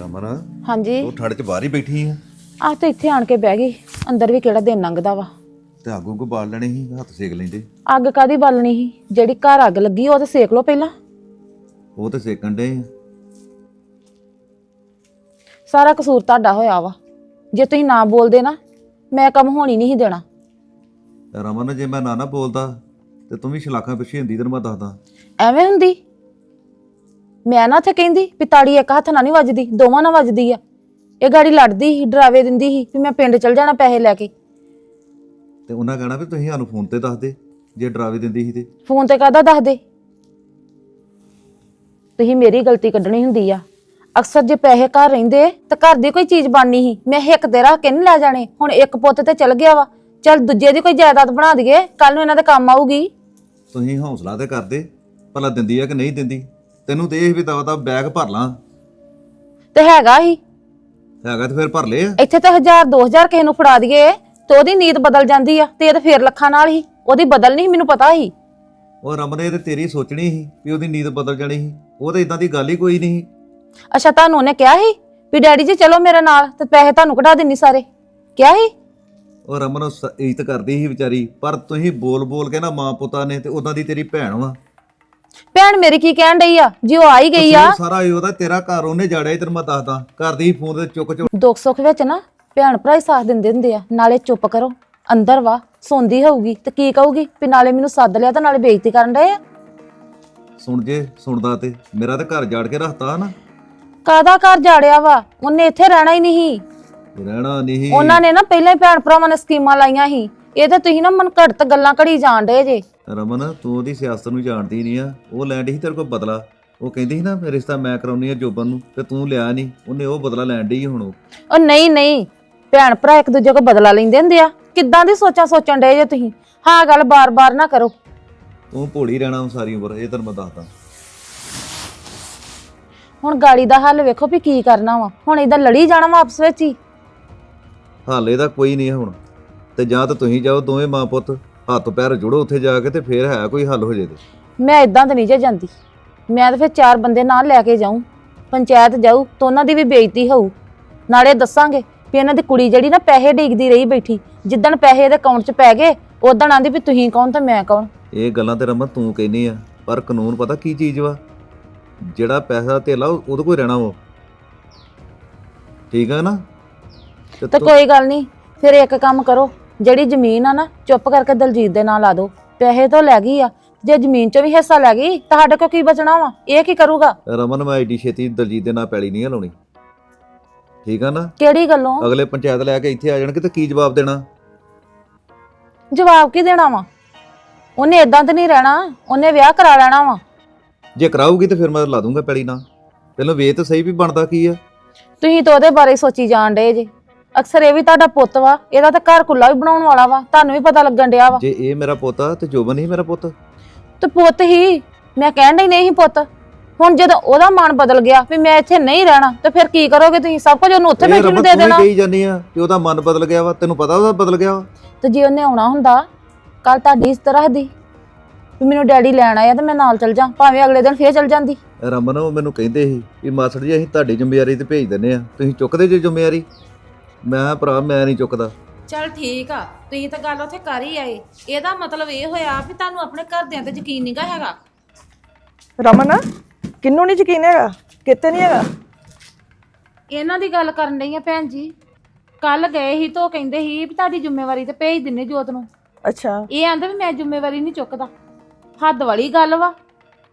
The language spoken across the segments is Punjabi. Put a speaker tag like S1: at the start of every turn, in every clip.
S1: ਰਮਨ
S2: ਹਾਂਜੀ।
S1: ਤੂੰ ਠੰਡ 'ਚ ਬਾਹਰ ਹੀ ਬੈਠੀ ਆ?
S2: ਆਹ ਤੇ ਇੱਥੇ ਆਣ ਕੇ ਬਹਿ ਗਈ। ਅੰਦਰ ਵੀ ਕਿਹੜਾ ਦਿਨ ਲੰਘਦਾ ਵਾ।
S1: ਤੇ ਆਗੂ ਕੋ ਬਾਲ ਲੈਣੇ ਸੀ ਹੱਥ ਸੇਕ ਲੈਂਦੇ।
S2: ਅੱਗ ਕਾਦੀ ਬਾਲਣੀ ਸੀ? ਜਿਹੜੀ ਘਰ ਅੱਗ ਲੱਗੀ ਉਹ ਤੇ ਸੇਕ ਲਓ ਪਹਿਲਾਂ।
S1: ਉਹ ਤੇ ਸੇਕਣ ਡੇ
S2: ਸਾਰਾ ਕਸੂਰ ਤੁਹਾਡਾ ਹੋਇਆ ਵਾ। ਜੇ ਤੁਸੀਂ ਨਾ ਬੋਲਦੇ ਨਾ ਮੈਂ ਕੰਮ ਹੋਣੀ ਨਹੀਂ ਸੀ ਦੇਣਾ।
S1: ਰਮਨ ਜੇ ਮੈਂ ਨਾ ਨਾ ਬੋਲਦਾ ਤੇ ਤੂੰ ਵੀ ਸ਼ਲਾਖਾਂ ਪਿੱਛੇ ਹੁੰਦੀ ਤੈਨੂੰ ਮੈਂ ਦੱਸਦਾ।
S2: ਐਵੇਂ ਹੁੰਦੀ? ਮੈਂ ਨਾ ਇੱਥੇ ਕਹਿੰਦੀ ਵੀ ਤਾੜੀ ਇੱਕ ਹੱਥ ਨਾਲ ਨਹੀਂ ਵੱਜਦੀ ਦੋਵਾਂ ਨਾਲ ਵੱਜਦੀ ਆ। ਇਹ ਗਾੜੀ ਲੜਦੀ ਸੀ ਡਰਾਵੇ ਦਿੰਦੀ ਸੀ ਵੀ ਮੈਂ ਪਿੰਡ ਚਲ ਜਾਣਾ ਪੈਸੇ ਲੈ ਕੇ।
S1: ਤੇ ਉਹਨਾਂ ਕਹਿਣਾ ਵੀ ਤੁਸੀਂ ਸਾਨੂੰ ਫੋਨ ਤੇ ਦੱਸ ਦੇ ਜੇ ਡਰਾਵੇ ਦਿੰਦੀ ਸੀ ਤੇ।
S2: ਫੋਨ ਤੇ ਕਾਹਦਾ ਦੱਸ ਦੇ? ਤੁਸੀਂ ਮੇਰੀ ਗਲਤੀ ਕੱਢਣੀ ਹੁੰਦੀ ਆ। ਅਕਸਰ ਜੇ ਪੈਸੇ ਘਰ ਰਹਿੰਦੇ ਤਾਂ ਘਰ ਦੀ ਕੋਈ ਚੀਜ਼ ਬਣਨੀ ਸੀ। ਮੈਂ ਹਿੱਕ ਤੇ ਰੱਖ ਕੇ ਨਹੀਂ ਲੈ ਜਾਣੇ? ਹੁਣ ਇੱਕ ਪੁੱਤ ਤੇ ਚਲ ਗਿਆ ਵਾ। ਚਲ ਦੂਜੇ ਦੀ ਕੋਈ ਜਾਇਦਾਦ ਬਣਾ ਦਈਏ ਕੱਲ ਨੂੰ ਇਹਨਾਂ ਦੇ ਕੰਮ ਆਊਗੀ।
S1: ਤੁਸੀਂ ਹੌਸਲਾ ਤੇ ਕਰਦੇ ਭਲਾ ਦਿੰਦੀ ਆ ਕਿ ਨਹੀਂ ਦਿੰਦੀ? ਤੈਨੂੰ ਤੇ ਇਹ ਵੀ ਦਵਾ ਦਾ ਬੈਗ ਭਰ ਲਾਂ।
S2: ਤੇ ਹੈਗਾ ਹੀ।
S1: ਹੈਗਾ ਤੇ ਫਿਰ ਭਰ ਲਏ ਆ।
S2: ਇੱਥੇ ਤਾਂ 1000 2000 ਕਿਸੇ ਨੂੰ ਫੜਾ ਦਈਏ। ਤੇ ਉਹਦੀ ਨੀਤ ਬਦਲ ਜਾਂਦੀ ਆ ਤੇ ਇਹ ਤਾਂ ਫੇਰ ਲੱਖਾਂ ਨਾਲ ਹੀ। ਉਹਦੀ ਬਦਲ ਨਹੀਂ ਮੈਨੂੰ ਪਤਾ ਹੀ
S1: ਉਹ ਰਮਨ ਤੇ ਤੇਰੀ ਸੋਚਣੀ ਸੀ ਵੀ ਉਹਦੀ ਨੀਂਦ ਬਦਲ ਜਾਣੀ ਸੀ। ਉਹ ਤਾਂ ਇਦਾਂ ਦੀ ਗੱਲ ਹੀ ਕੋਈ ਨਹੀਂ ਸੀ।
S2: ਅੱਛਾ ਤੁਹਾਨੂੰ ਉਹਨੇ ਕਿਹਾ ਸੀ ਵੀ ਡੈਡੀ ਜੀ ਚਲੋ ਮੇਰੇ ਨਾਲ ਤੇ ਪੈਸੇ ਤੁਹਾਨੂੰ ਕਢਾ ਦਿੰਨੀ ਸਾਰੇ। ਕਿਹਾ ਸੀ?
S1: ਉਹ ਰਮਨ ਉਹ ਸ- ਇੱਜ਼ਤ ਕਰਦੀ ਸੀ ਵਿਚਾਰੀ ਪਰ ਤੁਸੀਂ ਬੋਲ ਬੋਲ ਕੇ ਨਾ ਮਾਂ ਪੁੱਤਾਂ ਨੇ ਤੇ ਉਦਾਂ ਦੀ ਤੇਰੀ ਭੈਣ ਵਾ।
S2: ਭੈਣ ਮੇਰੀ ਕੀ ਕਹਿਣ ਡਈ ਆ? ਜੀ ਉਹ ਆਈ ਗਈ ਆ।
S1: ਸਾਰਾ ਹੀ ਉਹਦਾ ਤੇਰਾ ਘਰ ਉਹਨੇ ਜਾੜਿਆ ਤੈਨੂੰ ਮੈਂ ਦੱਸਦਾ। ਕਰਦੀ ਫੋਨ ਤੇ ਚੁੱਕ ਚੁੱਕ।
S2: ਦੁੱਖ ਸੁੱਖ ਵਿੱਚ ਨਾ ਭੈਣ ਭਰਾ ਹੀ ਸਾਥ ਦਿੰਦੇ ਹੁੰਦੇ ਆ। ਨਾਲੇ ਚੁੱਪ ਕਰੋ ਅੰਦਰ ਵਾ ਸੌਂਦੀ ਹੋਊਗੀ ਤੇ ਕੀ ਕਹੂਗੀ? ਵੀ ਨਾਲੇ ਮੈਨੂੰ ਸੱਦ ਲਿਆ ਤੇ ਨਾਲੇ ਬੇਇੱਜ਼ਤੀ ਕਰਨ ਡਏ ਆ।
S1: ਸੁਣ ਜੇ ਸੁਣਦਾ ਤੇ। ਮੇਰਾ ਤੇ ਘਰ ਜਾੜ ਕੇ ਰੱਖਤਾ ਨਾ।
S2: ਕਾਦਾ ਘਰ ਜਾੜਿਆ ਵਾ? ਉਹਨੇ ਇੱਥੇ ਰਹਿਣਾ ਹੀ ਨਹੀਂ।
S1: ਰਹਿਣਾ ਨਹੀਂ।
S2: ਉਹਨਾਂ ਨੇ ਨਾ ਪਹਿਲਾਂ ਹੀ ਭੈਣ ਭਰਾਵਾਂ ਨੇ ਸਕੀਮਾਂ ਲਾਈਆਂ ਸੀ। ਇਹ ਤੇ ਤੁਸੀਂ ਨਾ ਮਨ ਘੜਤ ਗੱਲਾਂ ਘੜੀ ਜਾਣ ਡਏ ਜੇ।
S1: ਰਮਨ ਤੂੰ ਉਹਦੀ ਸਿਆਸਤ ਨੂੰ ਜਾਣਦੀ ਨਹੀਂ ਆ। ਉਹ ਲੈਣ ਡਈ ਸੀ ਤੇਰੇ ਕੋਲ ਬਦਲਾ। ਉਹ ਕਹਿੰਦੀ ਸੀ ਨਾ ਰਿਸ਼ਤਾ ਮੈਂ ਕਰਾਉਣੀ ਆ ਜੋਬਨ ਨੂੰ ਤੇ ਤੂੰ ਲਿਆ ਨਹੀਂ। ਉਹਨੇ ਉਹ ਬਦਲਾ ਲੈਣ ਡਈ ਹੁਣ ਉਹ।
S2: ਉਹ ਨਹੀਂ ਨਹੀਂ। ਭੈਣ ਭਰਾ ਇੱਕ ਦੂਜੇ ਕੋ ਬਦਲਾ ਲੈਂਦੇ ਹੁੰਦੇ ਆ। ਕਿੱਦਾਂ ਦੀ ਸੋਚਾਂ ਸੋਚਣ ਡਏ ਜੇ ਤੁਸੀਂ? ਹਾਂ ਗੱਲ ਬਾਰ-ਬਾਰ ਨਾ ਕਰੋ।
S1: ਤੂੰ ਭੋਲੀ ਰਹਿਣਾ ਹੁਣ ਸਾਰੀ ਉਮਰ ਇਹ ਤੈਨੂੰ ਮੈਂ ਦੱਸਦਾ।
S2: ਹੁਣ ਗਾੜੀ ਦਾ ਹੱਲ ਵੇਖੋ ਵੀ ਕੀ ਕਰਨਾ ਵਾ। ਹੁਣ ਇਦਾਂ ਲੜੀ ਜਾਣਾ ਵਾ ਆਪਸ ਵਿੱਚ ਹੀ।
S1: ਹਾਲੇ ਦਾ ਕੋਈ ਨਹੀਂ ਹੁਣ। ਤੇ ਜਾਂ ਤਾਂ ਤੁਸੀਂ ਜਾਓ ਦੋਵੇਂ ਮਾਂ ਪੁੱਤ। ਹੱਥ ਪੈਰ ਜੁੜੋ ਉੱਥੇ ਜਾ ਕੇ ਤੇ ਫੇਰ ਹੈ ਕੋਈ ਹੱਲ ਹੋ ਜੇ ਤੇ।
S2: ਮੈਂ ਇਦਾਂ ਤਾਂ ਨਹੀਂ ਜੇ ਜਾਂਦੀ। ਮੈਂ ਤਾਂ ਫਿਰ ਚਾਰ ਬੰਦੇ ਨਾਲ ਲੈ ਕੇ ਜਾਊਂ। ਪੰਚਾਇਤ ਜਾਊ ਤਾਂ ਉਹਨਾਂ ਦੀ ਵੀ ਬੇਇੱਜ਼ਤੀ ਹੋਊ। ਨਾਲੇ ਦੱਸਾਂਗੇ ਵੀ ਇਹਨਾਂ ਦੀ ਕੁੜੀ ਜਿਹੜੀ ਨਾ ਪੈਸੇ ਡੀਕਦੀ ਰਹੀ ਬੈਠੀ ਜਿੱਦਣ ਪੈਸੇ ਇਹਦੇ ਅਕਾਊਂਟ 'ਚ ਪੈ ਗਏ ਉਦੋਂ ਆਂਦੀ ਵੀ ਤੁਸੀਂ ਕੌਣ ਤੇ ਮੈਂ ਕੌਣ।
S1: ਇਹ ਗੱਲਾਂ ਤੇ ਰਮਨ ਤੂੰ ਕਹਿੰਦੀ ਆ ਪਰ ਕਾਨੂੰਨ ਪਤਾ ਕੀ ਚੀਜ਼ ਵਾ? ਜਿਹੜਾ ਪੈਸਾ ਧੇਲਾ ਉਹ- ਉਹਦੇ ਕੋਲ ਰਹਿਣਾ ਵਾ। ਠੀਕ ਆ ਨਾ? ਤੂੰ-
S2: ਕੋਈ ਗੱਲ ਨਹੀਂ ਫਿਰ ਇੱਕ ਕੰਮ ਕਰੋ। ਜਿਹੜੀ ਜ਼ਮੀਨ ਆ ਨਾ ਚੁੱਪ ਕਰਕੇ ਦਲਜੀਤ ਦੇ ਨਾਂ ਲਾ ਦਿਓ। ਪੈਸੇ ਤਾਂ ਲੈ ਗਈ ਆ। ਜੇ ਜ਼ਮੀਨ 'ਚੋਂ ਵੀ ਹਿੱਸਾ ਲੈ ਗਈ ਤੁਹਾਡੇ ਕੋਲ ਕੀ ਬਚਣਾ ਵਾ? ਇਹ ਕੀ ਕਰੂਗਾ?
S1: ਰਮਨ ਮੈਂ ਐਡੀ ਛੇਤੀ ਦਲਜੀਤ ਦੇ ਨਾਲ ਪੈਲੀ ਨਹੀਂ ਲਾਉਣੀ ਠੀਕ ਆ ਨਾ?
S2: ਕਿਹੜੀ ਗੱਲੋਂ?
S1: ਅਗਲੇ ਪੰਚਾਇਤ ਲੈ ਕੇ ਇੱਥੇ ਆ ਜਾਣਗੇ ਤੇ ਕੀ ਜਵਾਬ ਦੇਣਾ?
S2: ਜਵਾਬ ਕੀ ਦੇਣਾ ਵਾ? ਉਹਨੇ ਇਦਾਂ ਤਾਂ ਨਹੀਂ ਰਹਿਣਾ ਉਹਨੇ ਵਿਆਹ ਕਰਾ ਲੈਣਾ ਵਾ।
S1: ਜੇ ਕਰਾਊਗੀ ਤੇ ਫਿਰ ਮੈਂ ਲਾ ਦੂੰਗਾ ਪੈਲੀ ਨਾਲ ਪਹਿਲਾਂ ਵੇਖ ਤਾਂ ਸਹੀ ਵੀ ਬਣਦਾ ਕੀ ਆ?
S2: ਤੁਸੀਂ ਤਾਂ ਉਹਦੇ ਬਾਰੇ ਸੋਚੀ ਜਾਣ ਡਏ ਜੇ। ਅਕਸਰ ਇਹ ਵੀ ਤੁਹਾਡਾ ਪੁੱਤ ਵਾ ਇਹਦਾ ਤਾਂ ਘਰ ਕੁੱਲਾ ਵੀ ਬਣਾਉਣ ਵਾਲਾ ਵਾ ਤੁਹਾਨੂੰ ਵੀ ਪਤਾ ਲੱਗਣ ਡਿਆ ਵਾ।
S1: ਜੇ ਇਹ ਮੇਰਾ ਪੁੱਤ ਆ ਤੇ ਜੋਬਨ ਹੀ ਮੇਰਾ ਪੁੱਤ?
S2: ਤੇ ਪੁੱਤ ਹੀ ਮੈਂ ਕਹਿਣ ਡਈ ਨਹੀਂ ਸੀ ਪੁੱਤ। ਹੁਣ ਜਦੋਂ ਉਹਦਾ ਮਨ ਬਦਲ ਗਿਆ ਵੀ ਮੈਂ ਇੱਥੇ ਨਹੀਂ ਰਹਿਣਾ ਤੇ ਫਿਰ ਕੀ ਕਰੋਗੇ ਤੁਸੀਂ? ਸਭ ਕੁਝ ਉਹਨੂੰ ਉੱਥੇ ਬੈਠੇ ਨੂੰ ਦੇ ਦੇਣਾ।
S1: ਕਹੀ ਜਾਨੀ ਆ ਕਿ ਉਹਦਾ ਮਨ ਬਦਲ ਗਿਆ ਵਾ ਤੈਨੂੰ ਪਤਾ ਉਹਦਾ ਬਦਲ ਗਿਆ ਵਾ?
S2: ਤੇ ਜੇ ਉਹਨੇ ਆਉਣਾ ਹੁੰਦਾ ਕੱਲ ਤੁਹਾਡੀ ਇਸ ਤਰ੍ਹਾਂ ਦੀ ਵੀ ਮੈਨੂੰ ਡੈਡੀ ਲੈਣ ਆਇਆ ਤੇ ਮੈਂ ਨਾਲ ਚਲ ਜਾ ਭਾਵੇਂ ਅਗਲੇ ਦਿਨ ਫੇਰ ਚਲ ਜਾਂਦੀ।
S1: ਰਮਨ ਉਹ ਮੈਨੂੰ ਕਹਿੰਦੇ ਸੀ ਵੀ ਮਾਸੜ ਜੀ ਅਸੀਂ ਤੁਹਾਡੀ ਜ਼ਿੰਮੇਵਾਰੀ ਤੇ ਭੇਜ ਦਿੰਨੇ ਆ। ਤੁਸੀਂ ਚੁੱਕਦੇ ਜੇ ਜ਼ਿੰਮੇਵਾਰੀ? ਮੈਂ ਕਿਹਾ ਭਰਾ ਮੈਂ ਨਹੀਂ ਚੁੱਕਦਾ।
S2: ਚਲ ਠੀਕ ਆ ਤੁਸੀਂ ਤਾਂ ਗੱਲ ਉੱਥੇ ਕਰ ਹੀ ਆਏ। ਇਹਦਾ ਮਤਲਬ ਇਹ ਹੋਇਆ ਵੀ ਤੁਹਾਨੂੰ ਆਪਣੇ ਘਰਦਿਆਂ ਤੇ ਯਕੀਨ ਨਹੀਂਗਾ ਹੈਗਾ।
S3: ਰਮਨ ਕਿੰਨੂੰ ਨਹੀਂ ਯਕੀਨ ਹੈਗਾ? ਕਿਤੇ ਨਹੀਂ ਹੈਗਾ?
S2: ਇਹਨਾਂ ਦੀ ਗੱਲ ਕਰਨ ਡਈ ਆ ਭੈਣ ਜੀ। ਕੱਲ ਗਏ ਸੀ ਤਾਂ ਉਹ ਕਹਿੰਦੇ ਸੀ ਵੀ ਤੁਹਾਡੀ ਜ਼ਿੰਮੇਵਾਰੀ ਤੇ ਭੇਜ ਦਿੰਨੇ ਜੋਤ ਨੂੰ।
S3: ਅੱਛਾ।
S2: ਇਹ ਆਂਦਾ ਵੀ ਮੈਂ ਜ਼ਿੰਮੇਵਾਰੀ ਨਹੀਂ ਚੁੱਕਦਾ। ਹੱਦ ਵਾਲੀ ਗੱਲ ਵਾ।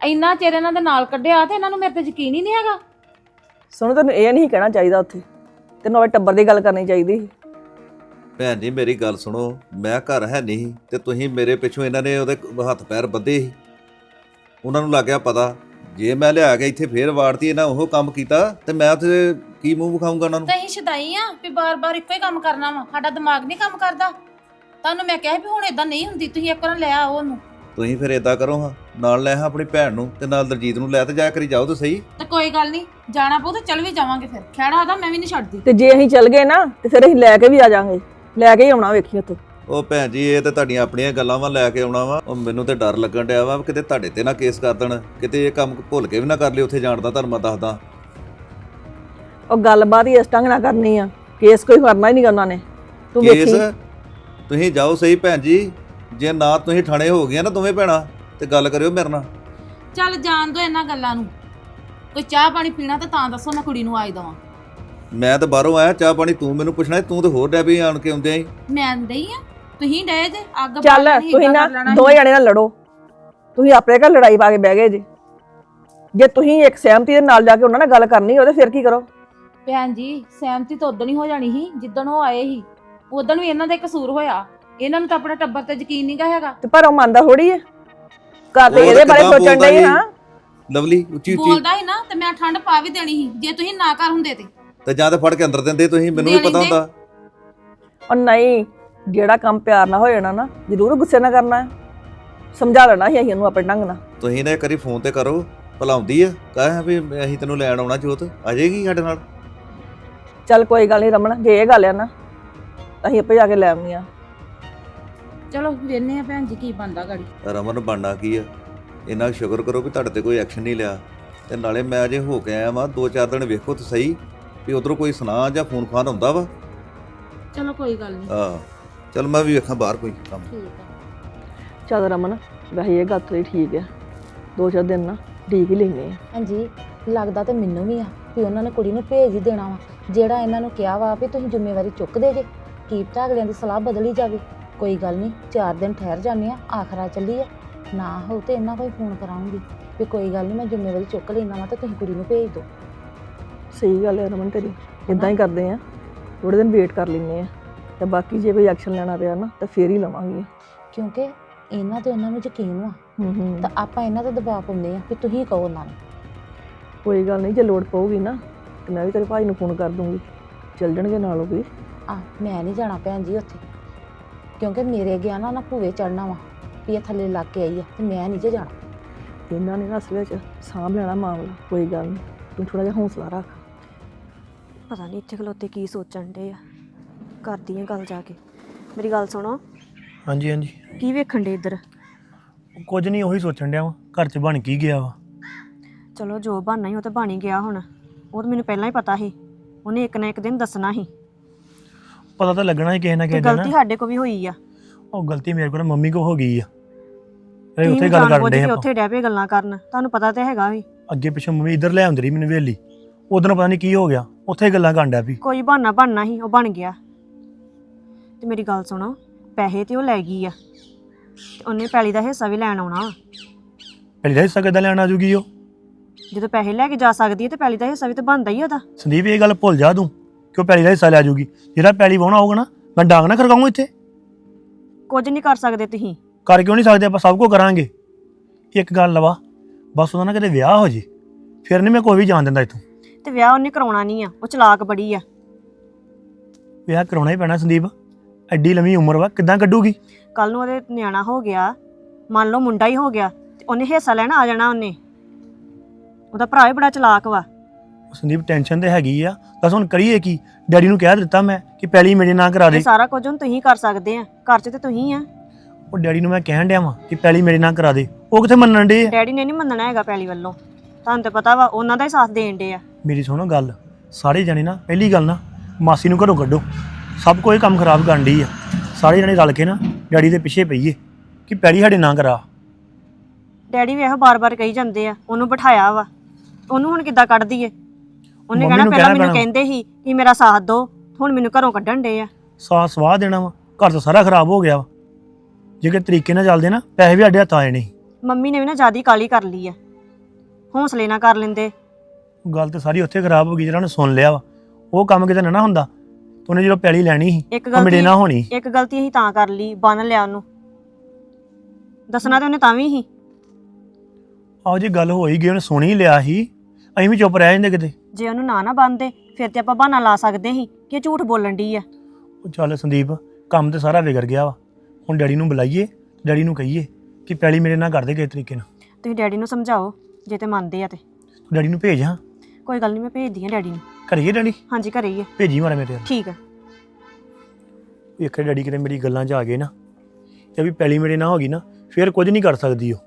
S2: ਇੰਨਾ ਚਿਰ ਇਹਨਾਂ ਦੇ ਨਾਲ ਕੱਢਿਆ ਤੇ ਇਹਨਾਂ ਨੂੰ ਮੇਰੇ ਤੇ ਯਕੀਨ ਹੀ ਨਹੀਂ ਹੈਗਾ।
S3: ਸੁਣ ਤੈਨੂੰ ਇਹ ਨਹੀਂ ਕਹਿਣਾ ਚਾਹੀਦਾ ਉੱਥੇ। ਤੈਨੂੰ ਆਪਣੇ ਟੱਬਰ ਦੀ ਗੱਲ ਕਰਨੀ ਚਾਹੀਦੀ ਸੀ।
S1: ਭੈਣ ਜੀ ਮੇਰੀ ਗੱਲ ਸੁਣੋ ਮੈਂ ਘਰ ਹੈ ਨਹੀਂ ਤੇ ਤੁਸੀਂ ਮੇਰੇ ਪਿੱਛੋਂ ਇਹਨਾਂ ਨੇ ਉਹਦੇ ਹੱਥ ਪੈਰ ਬੱਧੇ ਸੀ। ਉਹਨਾਂ ਨੂੰ ਲੱਗਿਆ ਪਤਾ ਜੇ ਮੈਂ ਲਿਆ ਕੇ ਇੱਥੇ ਫੇਰ ਵਾੜਤੀ ਇਹਨਾਂ ਉਹ ਕੰਮ ਕੀਤਾ ਤੇ ਮੈਂ ਉੱਥੇ ਕੀ ਮੂੰਹ ਵਿਖਾਊਂਗਾ ਉਹਨਾਂ ਨੂੰ?
S2: ਤੇ ਅਸੀਂ ਸ਼ਦਾਈ ਆ ਵੀ ਬਾਰ-ਬਾਰ ਇੱਕੋ ਹੀ ਕੰਮ ਕਰਨਾ ਵਾ ਸਾਡਾ ਦਿਮਾਗ ਨਹੀਂ ਕੰਮ ਕਰਦਾ। ਤੁਹਾਨੂੰ ਮੈਂ ਕਿਹਾ ਸੀ ਵੀ ਹੁਣ ਇਦਾਂ ਨਹੀਂ ਹੁੰਦੀ ਤੁਸੀਂ ਇੱਕ ਵਾਰ ਲੈ ਆਓ ਉਹਨੂੰ।
S1: ਤੁਸੀਂ ਫਿਰ ਏਦਾਂ ਕਰੋ ਹਾਂ ਨਾਲ ਲੈ ਹਾਂ ਆਪਣੀ ਭੈਣ ਨੂੰ ਤੇ ਨਾਲ ਦਲਜੀਤ ਨੂੰ ਲੈ ਤੇ ਜਾਇਆ ਕਰੀ ਜਾਓ ਤੇ ਸਹੀ।
S2: ਤੇ ਕੋਈ ਗੱਲ ਨਹੀਂ ਜਾਣਾ ਪਊ ਤਾਂ ਚੱਲ ਵੀ ਜਾਵਾਂਗੇ ਫਿਰ। ਖਹਿੜਾ ਉਹਦਾ ਮੈਂ ਵੀ ਨਹੀਂ ਛੱਡਦੀ।
S3: ਤੇ ਜੇ ਅਸੀਂ ਚੱਲ ਗਏ ਨਾ ਤੇ ਫਿਰ ਅਸੀਂ ਲੈ ਕੇ ਵੀ ਆ ਜਾਾਂਗੇ। ਲੈ ਕੇ ਹੀ ਆਉਣਾ ਵੇਖੀ ਉੱਥੇ।
S1: ਉਹ ਭੈਣ ਜੀ ਇਹ ਤੇ ਤੁਹਾਡੀਆਂ ਆਪਣੀਆਂ ਗੱਲਾਂ ਵਾਂ ਲੈ ਕੇ ਆਉਣਾ ਵਾ। ਉਹ ਮੈਨੂੰ ਤੇ ਡਰ ਲੱਗਣ ਡਿਆ ਵਾ ਕਿਤੇ ਤੁਹਾਡੇ ਤੇ ਨਾ ਕੇਸ ਕਰ ਦੇਣ। ਕਿਤੇ ਇਹ ਕੰਮ ਭੁੱਲ ਕੇ ਵੀ ਨਾ ਕਰ ਲਿਓ ਉੱਥੇ ਜਾਣ ਦਾ ਤੁਹਾਨੂੰ ਮੈਂ ਦੱਸਦਾ।
S3: ਉਹ ਗੱਲਬਾਤ ਹੀ ਇਸ ਢੰਗ ਨਾਲ ਕਰਨੀ ਆ। ਕੇਸ ਕੋਈ ਕਰਨਾ ਹੀ ਨਹੀਂ ਉਹਨਾਂ ਨੇ। ਤੂੰ
S1: ਕੇਸ?
S3: ਵੇਖੀ
S1: ਤੁਸੀਂ ਜਾਓ ਸਹੀ ਭੈਣ ਜੀ। ਜੇ ਨਾ ਤੁਸੀਂ ਠਾਣੇ ਹੋ ਗਈਆਂ ਨਾ ਦੋਵੇਂ ਭੈਣਾਂ ਤੇ ਗੱਲ ਕਰਿਓ ਮੇਰੇ ਨਾਲ।
S2: ਚੱਲ ਜਾਣ ਦੋ ਇਹਨਾਂ ਗੱਲਾਂ ਨੂੰ। ਕੋਈ ਚਾਹ ਪਾਣੀ ਪੀਣਾ ਤਾਂ ਤਾਂ ਦੱਸੋ ਮੈਂ ਕੁੜੀ ਨੂੰ ਆਈ ਦਵਾਂ।
S1: ਮੈਂ ਤਾਂ ਬਾਹਰੋਂ ਆਇਆ ਚਾਹ ਪਾਣੀ ਤੂੰ ਮੈਨੂੰ ਪੁੱਛਣਾ ਸੀ, ਤੂੰ ਤੇ ਹੋਰ ਡੈ ਵੀ ਆਣ ਕੇ ਆਉਂਦੇ ਆਂ
S2: ਮੈਂ ਡਈ ਆ ਤੁਸੀਂ ਡਏ ਜੇ ਅੱਗ
S3: ਚੱਲ
S2: ਬਾਲਣੀ
S3: ਤੁਸੀਂ ਨਾ
S2: ਕਰ ਲੈਣਾ
S3: ਦੋਵੇਂ ਜਣੇ ਨਾਲ ਲੜੋ। ਤੁਸੀਂ ਆਪਣੇ ਘਰ ਲੜਾਈ ਪਾ ਕੇ ਬਹਿ ਗਏ ਜੀ। ਜੇ ਤੁਸੀਂ ਇੱਕ ਸਹਿਮਤੀ ਦੇ ਨਾਲ ਜਾ ਕੇ ਉਹਨਾਂ ਨਾਲ ਗੱਲ ਕਰਨੀ ਉਹਦੇ ਫਿਰ ਕੀ ਕਰੋ?
S2: ਭੈਣ ਜੀ ਸਹਿਮਤੀ ਤਾਂ ਉਦੋਂ ਹੀ ਹੋ ਜਾਣੀ ਸੀ ਜਿੱਦਣ ਉਹ ਆਏ ਸੀ। ਉਦੋਂ ਵੀ ਇਹਨਾਂ ਦਾ ਹੀ ਕਸੂਰ ਹੋਇਆ। ਇਹਨਾਂ ਨੂੰ ਤਾਂ ਆਪਣਾ ਟੱਬਰ ਤੇ ਯਕੀਨ ਨਹੀਂ ਗਾ ਹੈਗਾ।
S3: ਤੇ ਪਰ ਉਹ ਮੰਨਦਾ ਥੋੜੀ ਹੈ ਘਰ ਤੇ ਇਹਦੇ ਬਾਰੇ ਸੋਚਣ ਡਈ। ਹਾਂ
S1: ਲਵਲੀ ਉੱਚੀ ਉੱਚੀ
S2: ਬੋਲਦਾ ਸੀ ਨਾ ਤੇ ਮੈਂ ਠੰਡ ਪਾ ਵੀ ਦੇਣੀ ਸੀ ਜੇ ਤੁਸੀਂ ਨਾ ਕਰ ਹੁੰਦੇ ਤੇ।
S1: ਤੇ ਜਾਂ ਤਾਂ ਫੜ ਕੇ ਅੰਦਰ ਦਿੰਦੇ ਤੁਸੀਂ ਮੈਨੂੰ ਵੀ ਪਤਾ। ਹੁੰਦਾ।
S3: ਉਹ ਨਹੀਂ ਜਿਹੜਾ ਕੰਮ ਪਿਆਰ ਨਾਲ ਹੋ ਜਾਣਾ ਨਾ ਜ਼ਰੂਰ ਗੁੱਸੇ ਨਾਲ ਕਰਨਾ ਹੈ। ਸਮਝਾ ਲੈਣਾ ਸੀ ਅਸੀਂ ਉਹਨੂੰ ਆਪਣੇ ਢੰਗ ਨਾਲ।
S1: ਤੁਸੀਂ ਨਾ ਇੱਕ ਵਾਰੀ ਫੋਨ ਤੇ ਕਰੋ ਭਲਾ ਆਉਂਦੀ ਆ ਕਹਾਂ ਵੀ ਅਸੀਂ ਤੈਨੂੰ ਲੈਣ ਆਉਣਾ ਜੋਤ ਆ ਜਾਏਗੀ ਸਾਡੇ ਨਾਲ?
S3: ਚੱਲ ਕੋਈ ਗੱਲ ਨਹੀਂ ਰਮਣ ਜੇ ਇਹ ਗੱਲ ਆ ਨਾ ਤਾਂ ਅਸੀਂ ਆਪੇ ਜਾ ਕੇ ਲੈ ਆਉਂਦੇ ਆ
S2: ਚਲੋ ਵੇਨੇ ਆ ਭੈਣ ਜੀ ਕੀ ਬੰਦਾ ਗਾੜੀ।
S1: ਰਮਨ ਬਣਨਾ ਕੀ ਆ? ਇੰਨਾ ਸ਼ੁਕਰ ਕਰੋ ਵੀ ਤੁਹਾਡੇ ਤੇ ਕੋਈ ਐਕਸ਼ਨ ਨਹੀਂ ਲਿਆ। ਤੇ ਨਾਲੇ ਮੈਂ ਅਜੇ ਹੋ ਕੇ ਆਇਆ ਵਾਂ ਦੋ ਚਾਰ ਦਿਨ ਵੇਖੋ ਤੇ ਸਹੀ ਵੀ ਉਧਰੋਂ ਕੋਈ ਸੁਨਾ ਜਾਂ ਫੋਨ ਫਾਨ ਹੁੰਦਾ ਵਾ?
S2: ਚਲੋ ਕੋਈ ਗੱਲ ਨਹੀਂ।
S1: ਆ ਚਲ ਮੈਂ ਵੀ ਵੇਖਾਂ ਬਾਹਰ ਕੋਈ ਕੰਮ।
S2: ਠੀਕ ਆ।
S3: ਚੱਲ ਰਮਨ ਵੈਸੇ ਇਹ ਗੱਲ ਤੇਰੀ ਠੀਕ ਹੈ ਦੋ ਚਾਰ ਦਿਨ ਨਾ ਠੀਕ ਹੀ ਲੈਨੇ ਆ।
S2: ਹਾਂਜੀ ਲੱਗਦਾ ਤੇ ਮੈਨੂੰ ਵੀ ਆ ਵੀ ਉਹਨਾਂ ਨੇ ਕੁੜੀ ਨੂੰ ਭੇਜ ਹੀ ਦੇਣਾ ਵਾ। ਜਿਹੜਾ ਇਹਨਾਂ ਨੂੰ ਕਿਹਾ ਵਾ ਵੀ ਤੁਸੀਂ ਜ਼ਿੰਮੇਵਾਰੀ ਚੁੱਕਦੇ ਜੇ ਕੀ ਪਤਾ ਅਗਲਿਆਂ ਦੀ ਸਲਾਹ ਬਦਲੀ ਜਾਵੇ। ਕੋਈ ਗੱਲ ਨਹੀਂ ਚਾਰ ਦਿਨ ਠਹਿਰ ਜਾਂਦੇ ਆ ਆਖਰਾ ਚੱਲੀ ਆ। ਨਾ ਹੋ ਤੇ ਇਹਨਾਂ ਕੋਈ ਫੋਨ ਕਰਾਉਂਗੀ। ਵੀ ਕੋਈ ਗੱਲ ਨਹੀਂ ਮੈਂ ਜ਼ਿੰਮੇਵਾਰੀ ਚੁੱਕ ਲੈਣਾ ਵਾ ਤੇ ਤੁਸੀਂ ਕੁੜੀ ਨੂੰ ਭੇਜ ਦਿਓ।
S3: ਸਹੀ ਗੱਲ ਹੈ ਰਮਨ ਤੇਰੀ ਇਦਾਂ ਹੀ ਕਰਦੇ ਆ ਥੋੜੇ ਦਿਨ ਵੇਟ ਕਰ ਲੈਨੇ ਆ ਤੇ ਬਾਕੀ ਜੇ ਕੋਈ ਐਕਸ਼ਨ ਲੈਣਾ ਪਿਆ ਨਾ ਤਾਂ ਫੇਰ ਹੀ ਲਵਾਂਗੇ।
S2: ਕਿਉਂਕਿ ਇਹਨਾਂ ਤੇ ਉਹਨਾਂ ਨੂੰ ਯਕੀਨ ਵਾ।
S3: ਹੂੰ ਹੂੰ।
S2: ਤਾਂ ਆਪਾਂ ਇਹਨਾਂ ਤੇ ਦਬਾਅ ਪਾਉਂਦੇ ਆ ਵੀ ਤੁਸੀਂ ਕਹੋ ਉਹਨਾਂ ਨੂੰ।
S3: ਕੋਈ ਗੱਲ ਨਹੀਂ ਜੇ ਲੋੜ ਪਊਗੀ ਨਾ ਤੇ ਮੈਂ ਵੀ ਤੇਰੇ ਭਾਈ ਨੂੰ ਫੋਨ ਕਰ ਦੂੰਗੀ। ਚੱਲ ਜਾਣਗੇ ਨਾਲ ਉਹ ਵੀ।
S2: ਆ ਮੈਂ ਨਹੀਂ ਜਾਣਾ ਭੈਣ ਜੀ ਉੱਥੇ। ਕਿਉਂਕਿ ਮੇਰੇ ਗਿਆ ਨਾ ਨਾ ਭੂਵੇ ਚੜਨਾ ਵਾ ਵੀ ਇਹ ਥੱਲੇ ਲੱਗ ਕੇ ਆਈ ਆ ਤੇ ਮੈਂ ਨਹੀਂ ਜੇ ਜਾਣਾ।
S3: ਇਹਨਾਂ ਨੇ ਨਾ ਅਸਲ ਵਿੱਚ ਸਾਂਭ ਲੈਣਾ ਮਾਮਲਾ ਕੋਈ ਗੱਲ ਨਹੀਂ। ਤੂੰ ਥੋੜਾ ਜਿਹਾ ਹੌਸਲਾ ਰੱਖ।
S4: ਪਤਾ ਨਹੀਂ ਇੱਥੇ ਖਲੋਤੇ ਕੀ ਸੋਚਣ ਡੇ ਆ। ਕਰਦੀ ਆ ਗੱਲ ਜਾ ਕੇ। ਮੇਰੀ ਗੱਲ ਸੁਣੋ।
S5: ਹਾਂਜੀ ਹਾਂਜੀ।
S4: ਕੀ ਵੇਖਣ ਡੇ ਇੱਧਰ?
S5: ਕੁਝ ਨਹੀਂ ਉਹੀ ਸੋਚਣ ਡਿਆ ਵਾਂ। ਘਰ 'ਚ ਬਣ ਕੀ ਗਿਆ ਵਾ?
S4: ਚਲੋ ਜੋ ਬਣਨਾ ਹੀ ਉਹ ਤਾਂ ਬਣ ਹੀ ਗਿਆ ਹੁਣ। ਉਹ ਤਾਂ ਮੈਨੂੰ ਪਹਿਲਾਂ ਹੀ ਪਤਾ ਸੀ। ਉਹਨੇ ਇੱਕ ਨਾ ਇੱਕ ਦਿਨ ਦੱਸਣਾ ਸੀ।
S5: ਪਤਾ ਤਾਂ ਲੱਗਣਾ ਹੀ ਕਿਸੇ ਨਾ
S4: ਤੇ
S5: ਕਿਸੇ ਦਿਨ।
S4: ਗਲਤੀ ਸਾਡੇ ਕੋ ਵੀ ਹੋਈ ਆ।
S5: ਉਹ ਗਲਤੀ ਮੇਰੇ ਕੋਲ ਮੰਮੀ ਕੋ ਹੋ ਗਈ ਆ। ਇਹ ਉੱਥੇ ਗੱਲ ਕਰਨ
S4: ਕੇ
S5: ਆਪਾਂ।
S4: ਉੱਥੇ ਡੈ ਪਏ ਗੱਲਾਂ ਕਰਨ। ਤੁਹਾਨੂੰ ਪਤਾ ਤੇ ਹੈਗਾ ਵੀ।
S5: ਅੱਗੇ ਪਿੱਛੇ ਮੰਮੀ ਇੱਧਰ ਲੈ ਆਉਂਦੀ ਰਹੀ ਮੈਨੂੰ ਵੇਲੀ। ਉਦੋਂ ਪਤਾ ਨਹੀਂ ਕੀ ਹੋ ਗਿਆ। ਉੱਥੇ ਹੀ ਗੱਲਾਂ ਕਰਨ ਡਿਆ ਵੀ।
S4: ਕੋਈ ਬਹਾਨਾ ਬਣਨਾ ਸੀ ਉਹ ਬਣ ਗਿਆ। ਤੇ ਮੇਰੀ ਗੱਲ ਸੁਣੋ ਪੈਸੇ ਤੇ ਉਹ ਲੈ ਗਈ ਆ। ਤੇ ਉਹਨੇ ਪੈਲੀ ਦਾ ਹਿੱਸਾ ਵੀ ਲੈਣ ਆਉਣਾ।
S5: ਪਹਿਲੀ ਦਾ ਹਿੱਸਾ ਕਿੱਦਾਂ ਲੈਣ ਆ ਜੂਗੀ ਉਹ?
S4: ਜਦੋਂ ਪੈਸੇ ਲੈ ਕੇ ਜਾ ਸਕਦੀ ਹੈ ਤੇ ਪੈਲੀ ਦਾ ਹਿੱਸਾ ਵੀ ਤਾਂ ਬਣਦਾ ਹੀ ਉਹਦਾ।
S5: ਸੰਦੀਪ ਇਹ ਗੱਲ ਭੁੱਲ ਜਾ ਤੂੰ। ਕਿ ਉਹ ਪੈਲੀ ਦਾ ਹਿੱਸਾ ਲੈ ਜੂਗੀ ਜਿਹੜਾ ਪੈਲੀ ਵਾਹੁਣਾ ਹੋਊਗਾ ਨਾ ਮੈਂ ਡਾਂਗ ਨਾ ਖੜਕਾਊਂ ਇੱਥੇ।
S4: ਕੁਝ ਨਹੀਂ ਕਰ ਸਕਦੇ ਤੁਸੀਂ।
S5: ਕਰ ਕਿਉਂ ਨਹੀਂ ਸਕਦੇ? ਆਪਾਂ ਸਭ ਕੁਝ ਕਰਾਂਗੇ। ਇੱਕ ਗੱਲ ਵਾ ਬਸ ਉਹਦਾ ਨਾ ਕਦੇ ਵਿਆਹ ਹੋ ਜੇ। ਫਿਰ ਨਹੀਂ ਮੈਂ ਕੋਈ ਵੀ ਜਾਣ ਦਿੰਦਾ ਇੱਥੋਂ।
S4: ਤੇ ਵਿਆਹ ਉਹਨੇ ਕਰਾਉਣਾ ਨਹੀਂ ਆ ਉਹ ਚਲਾਕ ਬੜੀ ਆ।
S5: ਵਿਆਹ ਕਰਾਉਣਾ ਹੀ ਪੈਣਾ ਸੰਦੀਪ। ਐਡੀ ਲੰਮੀ ਉਮਰ ਵਾ ਕਿੱਦਾਂ ਕੱਢੂਗੀ?
S4: ਕੱਲ ਨੂੰ ਉਹਦੇ ਨਿਆਣਾ ਹੋ ਗਿਆ ਮੰਨ ਲਓ ਮੁੰਡਾ ਹੀ ਹੋ ਗਿਆ ਤੇ ਉਹਨੇ ਹਿੱਸਾ ਲੈਣਾ ਆ ਜਾਣਾ ਉਹਨੇ। ਉਹਦਾ ਭਰਾ ਵੀ ਬੜਾ ਚਲਾਕ ਵਾ।
S5: ਸੰਦੀਪ ਟੈਨਸ਼ਨ ਤੇ ਹੈਗੀ ਆ। ਬਸ ਹੁਣ ਕਰੀਏ ਕੀ? ਡੈਡੀ ਨੂੰ ਕਹਿ ਦਿੱਤਾ ਮੈਂ ਕਿ ਪਹਿਲੀ ਮੇਰੇ ਨਾਂ ਕਰਾ
S4: ਇਹ
S5: ਦੇ
S4: ਸਾਰਾ ਕੁਝ ਹੁਣ ਤੁਸੀਂ ਕਰ ਸਕਦੇ ਆ। ਘਰ 'ਚ ਤੇ ਤੁਸੀਂ ਆ।
S5: ਉਹ ਡੈਡੀ ਨੂੰ ਮੈਂ ਕਹਿਣ ਡਿਆ ਵਾਂ ਕਿ ਪਹਿਲੀ ਮੇਰੇ ਨਾਂ ਕਰਾ ਦੇ। ਉਹ ਕਿੱਥੇ ਮੰਨਣ ਦੇ
S4: ਡੈਡੀ ਨੇ ਨਹੀਂ ਮੰਨਣਾ ਹੈਗਾ ਪਹਿਲੀ ਵੱਲੋਂ। ਤੁਹਾਨੂੰ ਤੇ ਪਤਾ ਵਾ ਉਹਨਾਂ ਦਾ ਹੀ ਸਾਥ ਦੇਣ ਦੇ ਆ।
S5: ਮੇਰੀ ਸੁਣੋ ਗੱਲ। ਸਾਰੇ ਜਣੇ ਨਾ ਪਹਿਲੀ ਗੱਲ ਨਾ ਮਾਸੀ ਨੂੰ ਘਰੋਂ ਕੱਢੋ। ਸਭ ਕੋਈ ਕੰਮ ਖਰਾਬ ਕਰਨ ਡਈ ਆ। ਸਾਰੇ ਜਣੇ ਰਲ ਕੇ ਨਾ ਡੈਡੀ ਦੇ ਪਿੱਛੇ ਪਈਏ ਕਿ ਪਹਿਲੀ ਸਾਡੇ ਨਾਂ ਕਰਾ।
S4: ਡੈਡੀ ਵੀ ਇਹੋ ਬਾਰ-ਬਾਰ ਕਹੀ ਜਾਂਦੇ ਆ। ਉਹਨੂੰ ਬਿਠਾਇਆ ਵਾ। ਉਹਨੂੰ ਹੁਣ ਕਿੱਦਾਂ ਕੱਢ ਦਈਏ ਉਹਨੇ
S5: ਮੰਮੀ
S4: ਕਹਿਣਾ
S5: ਨੂੰ
S4: ਪਹਿਲਾਂ
S5: ਕਹਿਣਾ
S4: ਮੈਨੂੰ
S5: ਪੈਣਾ।
S4: ਕਹਿੰਦੇ ਸੀ ਕਿ ਮੇਰਾ ਸਾਥ ਦਿਓ ਹੁਣ ਮੈਨੂੰ ਘਰੋਂ ਕੱਢਣ ਦੇ ਆ।
S5: ਸਾਹ ਸਵਾਹ ਦੇਣਾ ਵਾ ਘਰ ਤਾਂ ਸਾਰਾ ਖਰਾਬ ਹੋ ਗਿਆ ਵਾ। ਜੇ ਕਿ ਤਰੀਕੇ ਨਾਲ ਚੱਲਦੇ ਨਾ ਪੈਸੇ ਵੀ ਸਾਡੇ ਹੱਥ ਆਏ ਨਹੀਂ।
S4: ਮੰਮੀ ਨੇ ਵੀ ਨਾ ਜਿਆਦੀ ਕਾਲੀ ਕਰ ਲਈ ਆ। ਹੌਸਲੇ ਨਾ ਕਰ ਲੈਂਦੇ।
S5: ਗੱਲ ਤਾਂ ਸਾਰੀ ਉੱਥੇ ਖਰਾਬ ਹੋ ਗਈ ਜਿਹੜਾ ਉਹਨੇ ਸੁਣ ਲਿਆ ਵਾ। ਉਹ ਕੰਮ ਕਿਤੇ ਨਾ ਨਾ ਹੁੰਦਾ। ਤੇ ਉਹਨੇ ਜਦੋਂ ਪੈਲੀ ਲੈਣੀ ਸੀ
S4: ਇੱਕ
S5: ਉਹ
S4: ਗਲਤੀ
S5: ਨਾਲ ਹੋਣੀ।
S4: ਇੱਕ ਗਲਤੀ ਅਸੀਂ ਤਾਂ ਕਰ ਲਈ ਬੰਨ ਲਿਆ ਉਹਨੂੰ। ਦੱਸਣਾ ਤੇ ਉਹਨੇ ਤਾਂ ਵੀ ਹੀ
S5: ਆਹੋ ਜੇ ਗੱਲ ਹੋ ਹੀ ਗਈ ਉਹਨੇ ਸੁਣ ਹੀ ਲਿਆ ਸੀ। ਅਸੀਂ ਵੀ ਚੁੱਪ ਰਹਿ ਜਾਂਦੇ ਕਿਤੇ।
S4: ਜੇ ਉਹਨੂੰ ਨਾ ਨਾ ਬੰਨਦੇ ਫਿਰ ਤੇ ਆਪਾਂ ਬਹਾਨਾ ਲਾ ਸਕਦੇ ਸੀ ਕਿ ਇਹ ਝੂਠ ਬੋਲਣ ਦੀ ਆ।
S5: ਉਹ ਚੱਲ ਸੰਦੀਪ ਕੰਮ ਤੇ ਸਾਰਾ ਵਿਗੜ ਗਿਆ ਵਾ। ਹੁਣ ਡੈਡੀ ਨੂੰ ਬੁਲਾਈਏ ਡੈਡੀ ਨੂੰ ਕਹੀਏ ਕਿ ਪੈਲੀ ਮੇਰੇ ਨਾਲ ਕਰਦੇ ਕਿਸੇ ਤਰੀਕੇ ਨਾਲ।
S4: ਤੁਸੀਂ ਡੈਡੀ ਨੂੰ ਸਮਝਾਓ ਜੇ ਤੇ ਮੰਨਦੇ ਆ ਤੇ।
S5: ਤੂੰ ਡੈਡੀ ਨੂੰ ਭੇਜ ਹਾਂ?
S4: ਕੋਈ ਗੱਲ ਨਹੀਂ ਮੈਂ ਭੇਜਦੀ ਆ ਡੈਡੀ ਨੂੰ।
S5: ਕਰੀਏ ਡੈਡੀ?
S4: ਹਾਂਜੀ ਘਰੇ ਹੀ ਆ।
S5: ਭੇਜੀ ਮਾਰੇ ਮੇਰੇ
S4: ਠੀਕ ਆ।
S5: ਇੱਕ ਡੈਡੀ ਕਿਤੇ ਮੇਰੀ ਗੱਲਾਂ 'ਚ ਆ ਗਏ ਨਾ ਤੇ ਵੀ ਪੈਲੀ ਮੇਰੇ ਨਾਲ ਹੋ ਗਈ ਨਾ ਫਿਰ ਕੁਝ ਨਹੀਂ ਕਰ ਸਕਦੀ ਉਹ।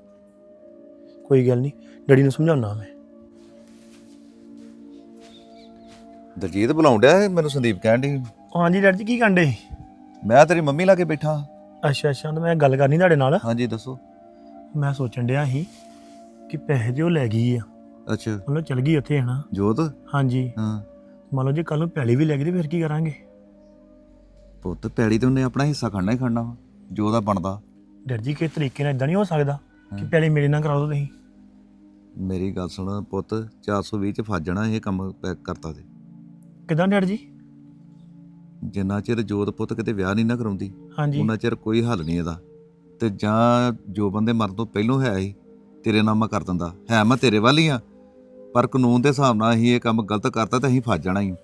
S5: ਕੋਈ ਗੱਲ ਨਹੀਂ ਡੈਡੀ ਨੂੰ ਸਮਝਾਉਣਾ ਮੈਂ।
S1: ਦਲਜੀਤ ਬੁਲਾਉਣ ਡਿਆ ਮੈਨੂੰ ਸੰਦੀਪ ਕਹਿਣ ਡਈ
S5: ਹਾਂਜੀ ਡੈਡੀ ਜੀ ਕੀ ਕੰਡੇ
S1: ਮੈਂ ਤੇਰੀ ਮੰਮੀ ਲਾਗੇ ਬੈਠਾ।
S5: ਅੱਛਾ ਅੱਛਾ ਤੇ ਮੈਂ ਗੱਲ ਕਰਨੀ ਤੁਹਾਡੇ ਨਾਲ।
S1: ਹਾਂਜੀ ਦੱਸੋ।
S5: ਮੈਂ ਸੋਚਣ ਡਿਆ ਸੀ ਕਿ ਪੈਸੇ ਉਹ ਲੈ ਗਈ ਆ।
S1: ਅੱਛਾ।
S5: ਮਤਲਬ ਚਲ ਗਈ ਉੱਥੇ ਹਨਾ?
S1: ਜੋਤ?
S5: ਹਾਂਜੀ।
S1: ਹਾਂ।
S5: ਮੰਨ ਲਓ ਜੇ ਕੱਲ ਨੂੰ ਪੈਲੀ ਵੀ ਲੈ ਗਈ ਤੇ ਫਿਰ ਕੀ ਕਰਾਂਗੇ?
S1: ਪੁੱਤ ਪੈੜੀ ਤੇ ਉਹਨੇ ਆਪਣਾ ਹਿੱਸਾ ਖੜਨਾ ਹੀ ਖੜਨਾ ਵਾ ਜੋ ਦਾ ਬਣਦਾ।
S5: ਡੈਡੀ ਜੀ ਕਿਸ ਤਰੀਕੇ ਨਾਲ ਇਦਾਂ ਨਹੀਂ ਹੋ ਸਕਦਾ ਕਿ। ਪੈਲੀ ਮੇਰੇ ਨਾਲ ਕਰਾ ਦਿਓ ਤੁਸੀਂ।
S1: ਮੇਰੀ ਗੱਲ ਸੁਣ ਪੁੱਤ 420 ਚ ਫਸ ਜਾਣਾ ਇਹ ਕੰਮ ਕਰਤਾ ਤੇ।
S5: ਕਿਦਾਂ ਡੈਡੀ ਜੀ?
S1: ਜਿੰਨਾ ਚਿਰ ਜੋਤ ਪੁੱਤ ਕਿਤੇ ਵਿਆਹ ਨਹੀਂ ਨਾ ਕਰਾਉਂਦੀ
S5: ਹਾਂਜੀ।
S1: ਉਹਨਾਂ ਚਿਰ ਕੋਈ ਹੱਲ ਨਹੀਂ ਇਹਦਾ। ਤੇ ਜਾਂ ਜੋ ਬੰਦੇ ਮਰਨ ਤੋਂ ਪਹਿਲੋਂ ਹੈ ਸੀ ਤੇਰੇ ਨਾਲ ਮੈਂ ਕਰ ਦਿੰਦਾ। ਹੈ ਮੈਂ ਤੇਰੇ ਵੱਲ ਹੀ ਆ ਪਰ ਕਾਨੂੰਨ ਦੇ ਹਿਸਾਬ ਨਾਲ ਅਸੀਂ ਇਹ ਕੰਮ ਗਲਤ ਕਰਤਾ ਤੇ ਅਸੀਂ ਫਸ ਜਾਣਾ ਹੀ।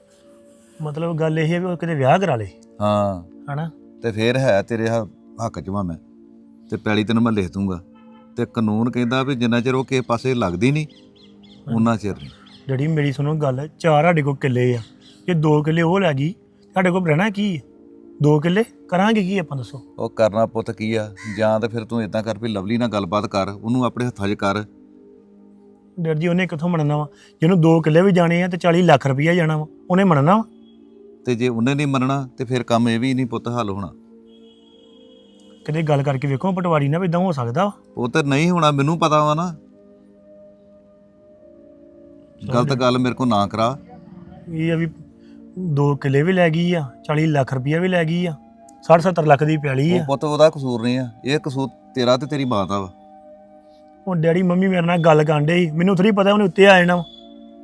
S5: ਮਤਲਬ ਗੱਲ ਇਹ ਹੈ ਵੀ ਉਹ ਕਿਤੇ ਵਿਆਹ ਕਰਾ ਲੇ।
S1: ਹਾਂ।
S5: ਹਨਾ?
S1: ਤੇ ਫੇਰ ਹੈ ਤੇਰੇ ਹ- ਹੱਕ ਚ ਵਾਂ ਮੈਂ। ਤੇ ਪੈਲੀ ਤੈਨੂੰ ਮੈਂ ਲਿਖ ਦੂੰਗਾ। ਤੇ ਕਾਨੂੰਨ ਕਹਿੰਦਾ ਵੀ ਜਿੰਨਾ ਚਿਰ ਉਹ ਕਿਸੇ ਪਾਸੇ ਲੱਗਦੀ ਨਹੀਂ ਉਹਨਾਂ ਚਿਰ ਨਹੀਂ।
S5: ਡੈਡੀ ਮੇਰੀ ਸੁਣੋ ਗੱਲ ਚਾਰ ਸਾਡੇ ਕੋਲ ਕਿੱਲੇ ਆ। ਜੇ ਦੋ ਕਿੱਲੇ ਉਹ ਲੈ ਗਈ ਸਾਡੇ ਕੋਲ ਰਹਿਣਾ ਕੀ ਹੈ? ਦੋ ਕਿੱਲੇ ਕਰਾਂਗੇ ਕੀ ਆਪਾਂ ਦੱਸੋ?
S1: ਉਹ ਕਰਨਾ ਪੁੱਤ ਕੀ ਆ? ਜਾਂ ਤੇ ਫਿਰ ਤੂੰ ਇਦਾਂ ਕਰ ਵੀ ਲਵਲੀ ਨਾਲ ਗੱਲਬਾਤ ਕਰ ਉਹਨੂੰ ਆਪਣੇ ਹੱਥਾਂ 'ਚ ਕਰ।
S5: ਡੈਡੀ ਜੀ ਉਹਨੇ ਕਿੱਥੋਂ ਮੰਨਣਾ ਵਾ? ਜਿਹਨੂੰ ਦੋ ਕਿੱਲੇ ਵੀ ਜਾਣੇ ਆ ਤੇ 40 ਲੱਖ ਰੁਪਈਆ ਜਾਣਾ ਵਾ ਉਹਨੇ ਮੰਨਣਾ ਵਾ?
S1: ਤੇ ਜੇ ਉਹਨੇ ਨਹੀਂ ਮੰਨਣਾ ਤੇ ਫਿਰ ਕੰਮ ਇਹ ਵੀ ਨਹੀਂ ਪੁੱਤ ਹੱਲ ਹੋਣਾ।
S5: ਕਿਤੇ ਗੱਲ ਕਰਕੇ ਵੇਖੋ ਪਟਵਾਰੀ ਨਾਲ ਵੀ ਇਦਾਂ ਹੋ ਸਕਦਾ ਵਾ।
S1: ਉਹ ਤੇ ਨਹੀਂ ਹੋਣਾ ਮੈਨੂੰ ਪਤਾ ਵਾ ਨਾ। ਗਲਤ ਗੱਲ ਮੇਰੇ ਕੋ ਨਾ ਕਰਾ।
S5: ਇਹ ਆ ਵੀ ਦੋ ਕਿੱਲੇ ਵੀ ਲੈ ਗਈ ਆ 40 ਲੱਖ ਰੁਪਈਆ ਵੀ ਲੈ ਗਈ ਆ 60 70 ਲੱਖ ਦੀ
S1: ਉਹ
S5: ਆ।
S1: ਪੁੱਤ ਉਹਦਾ ਕਸੂਰ ਨਹੀਂ ਆ ਇਹ ਕਸੂਰ ਤੇਰਾ ਤੇ ਤੇਰੀ ਮਾਂ ਦਾ ਵਾ।
S5: ਹੁਣ ਡੈਡੀ ਮੰਮੀ ਮੇਰੇ ਨਾਲ ਗੱਲ ਕਾਂਡੇ ਸੀ ਮੈਨੂੰ ਥੋੜੀ ਪਤਾ ਉਹਨੇ ਉੱਤੇ ਆ ਜਾਣਾ ਵਾ।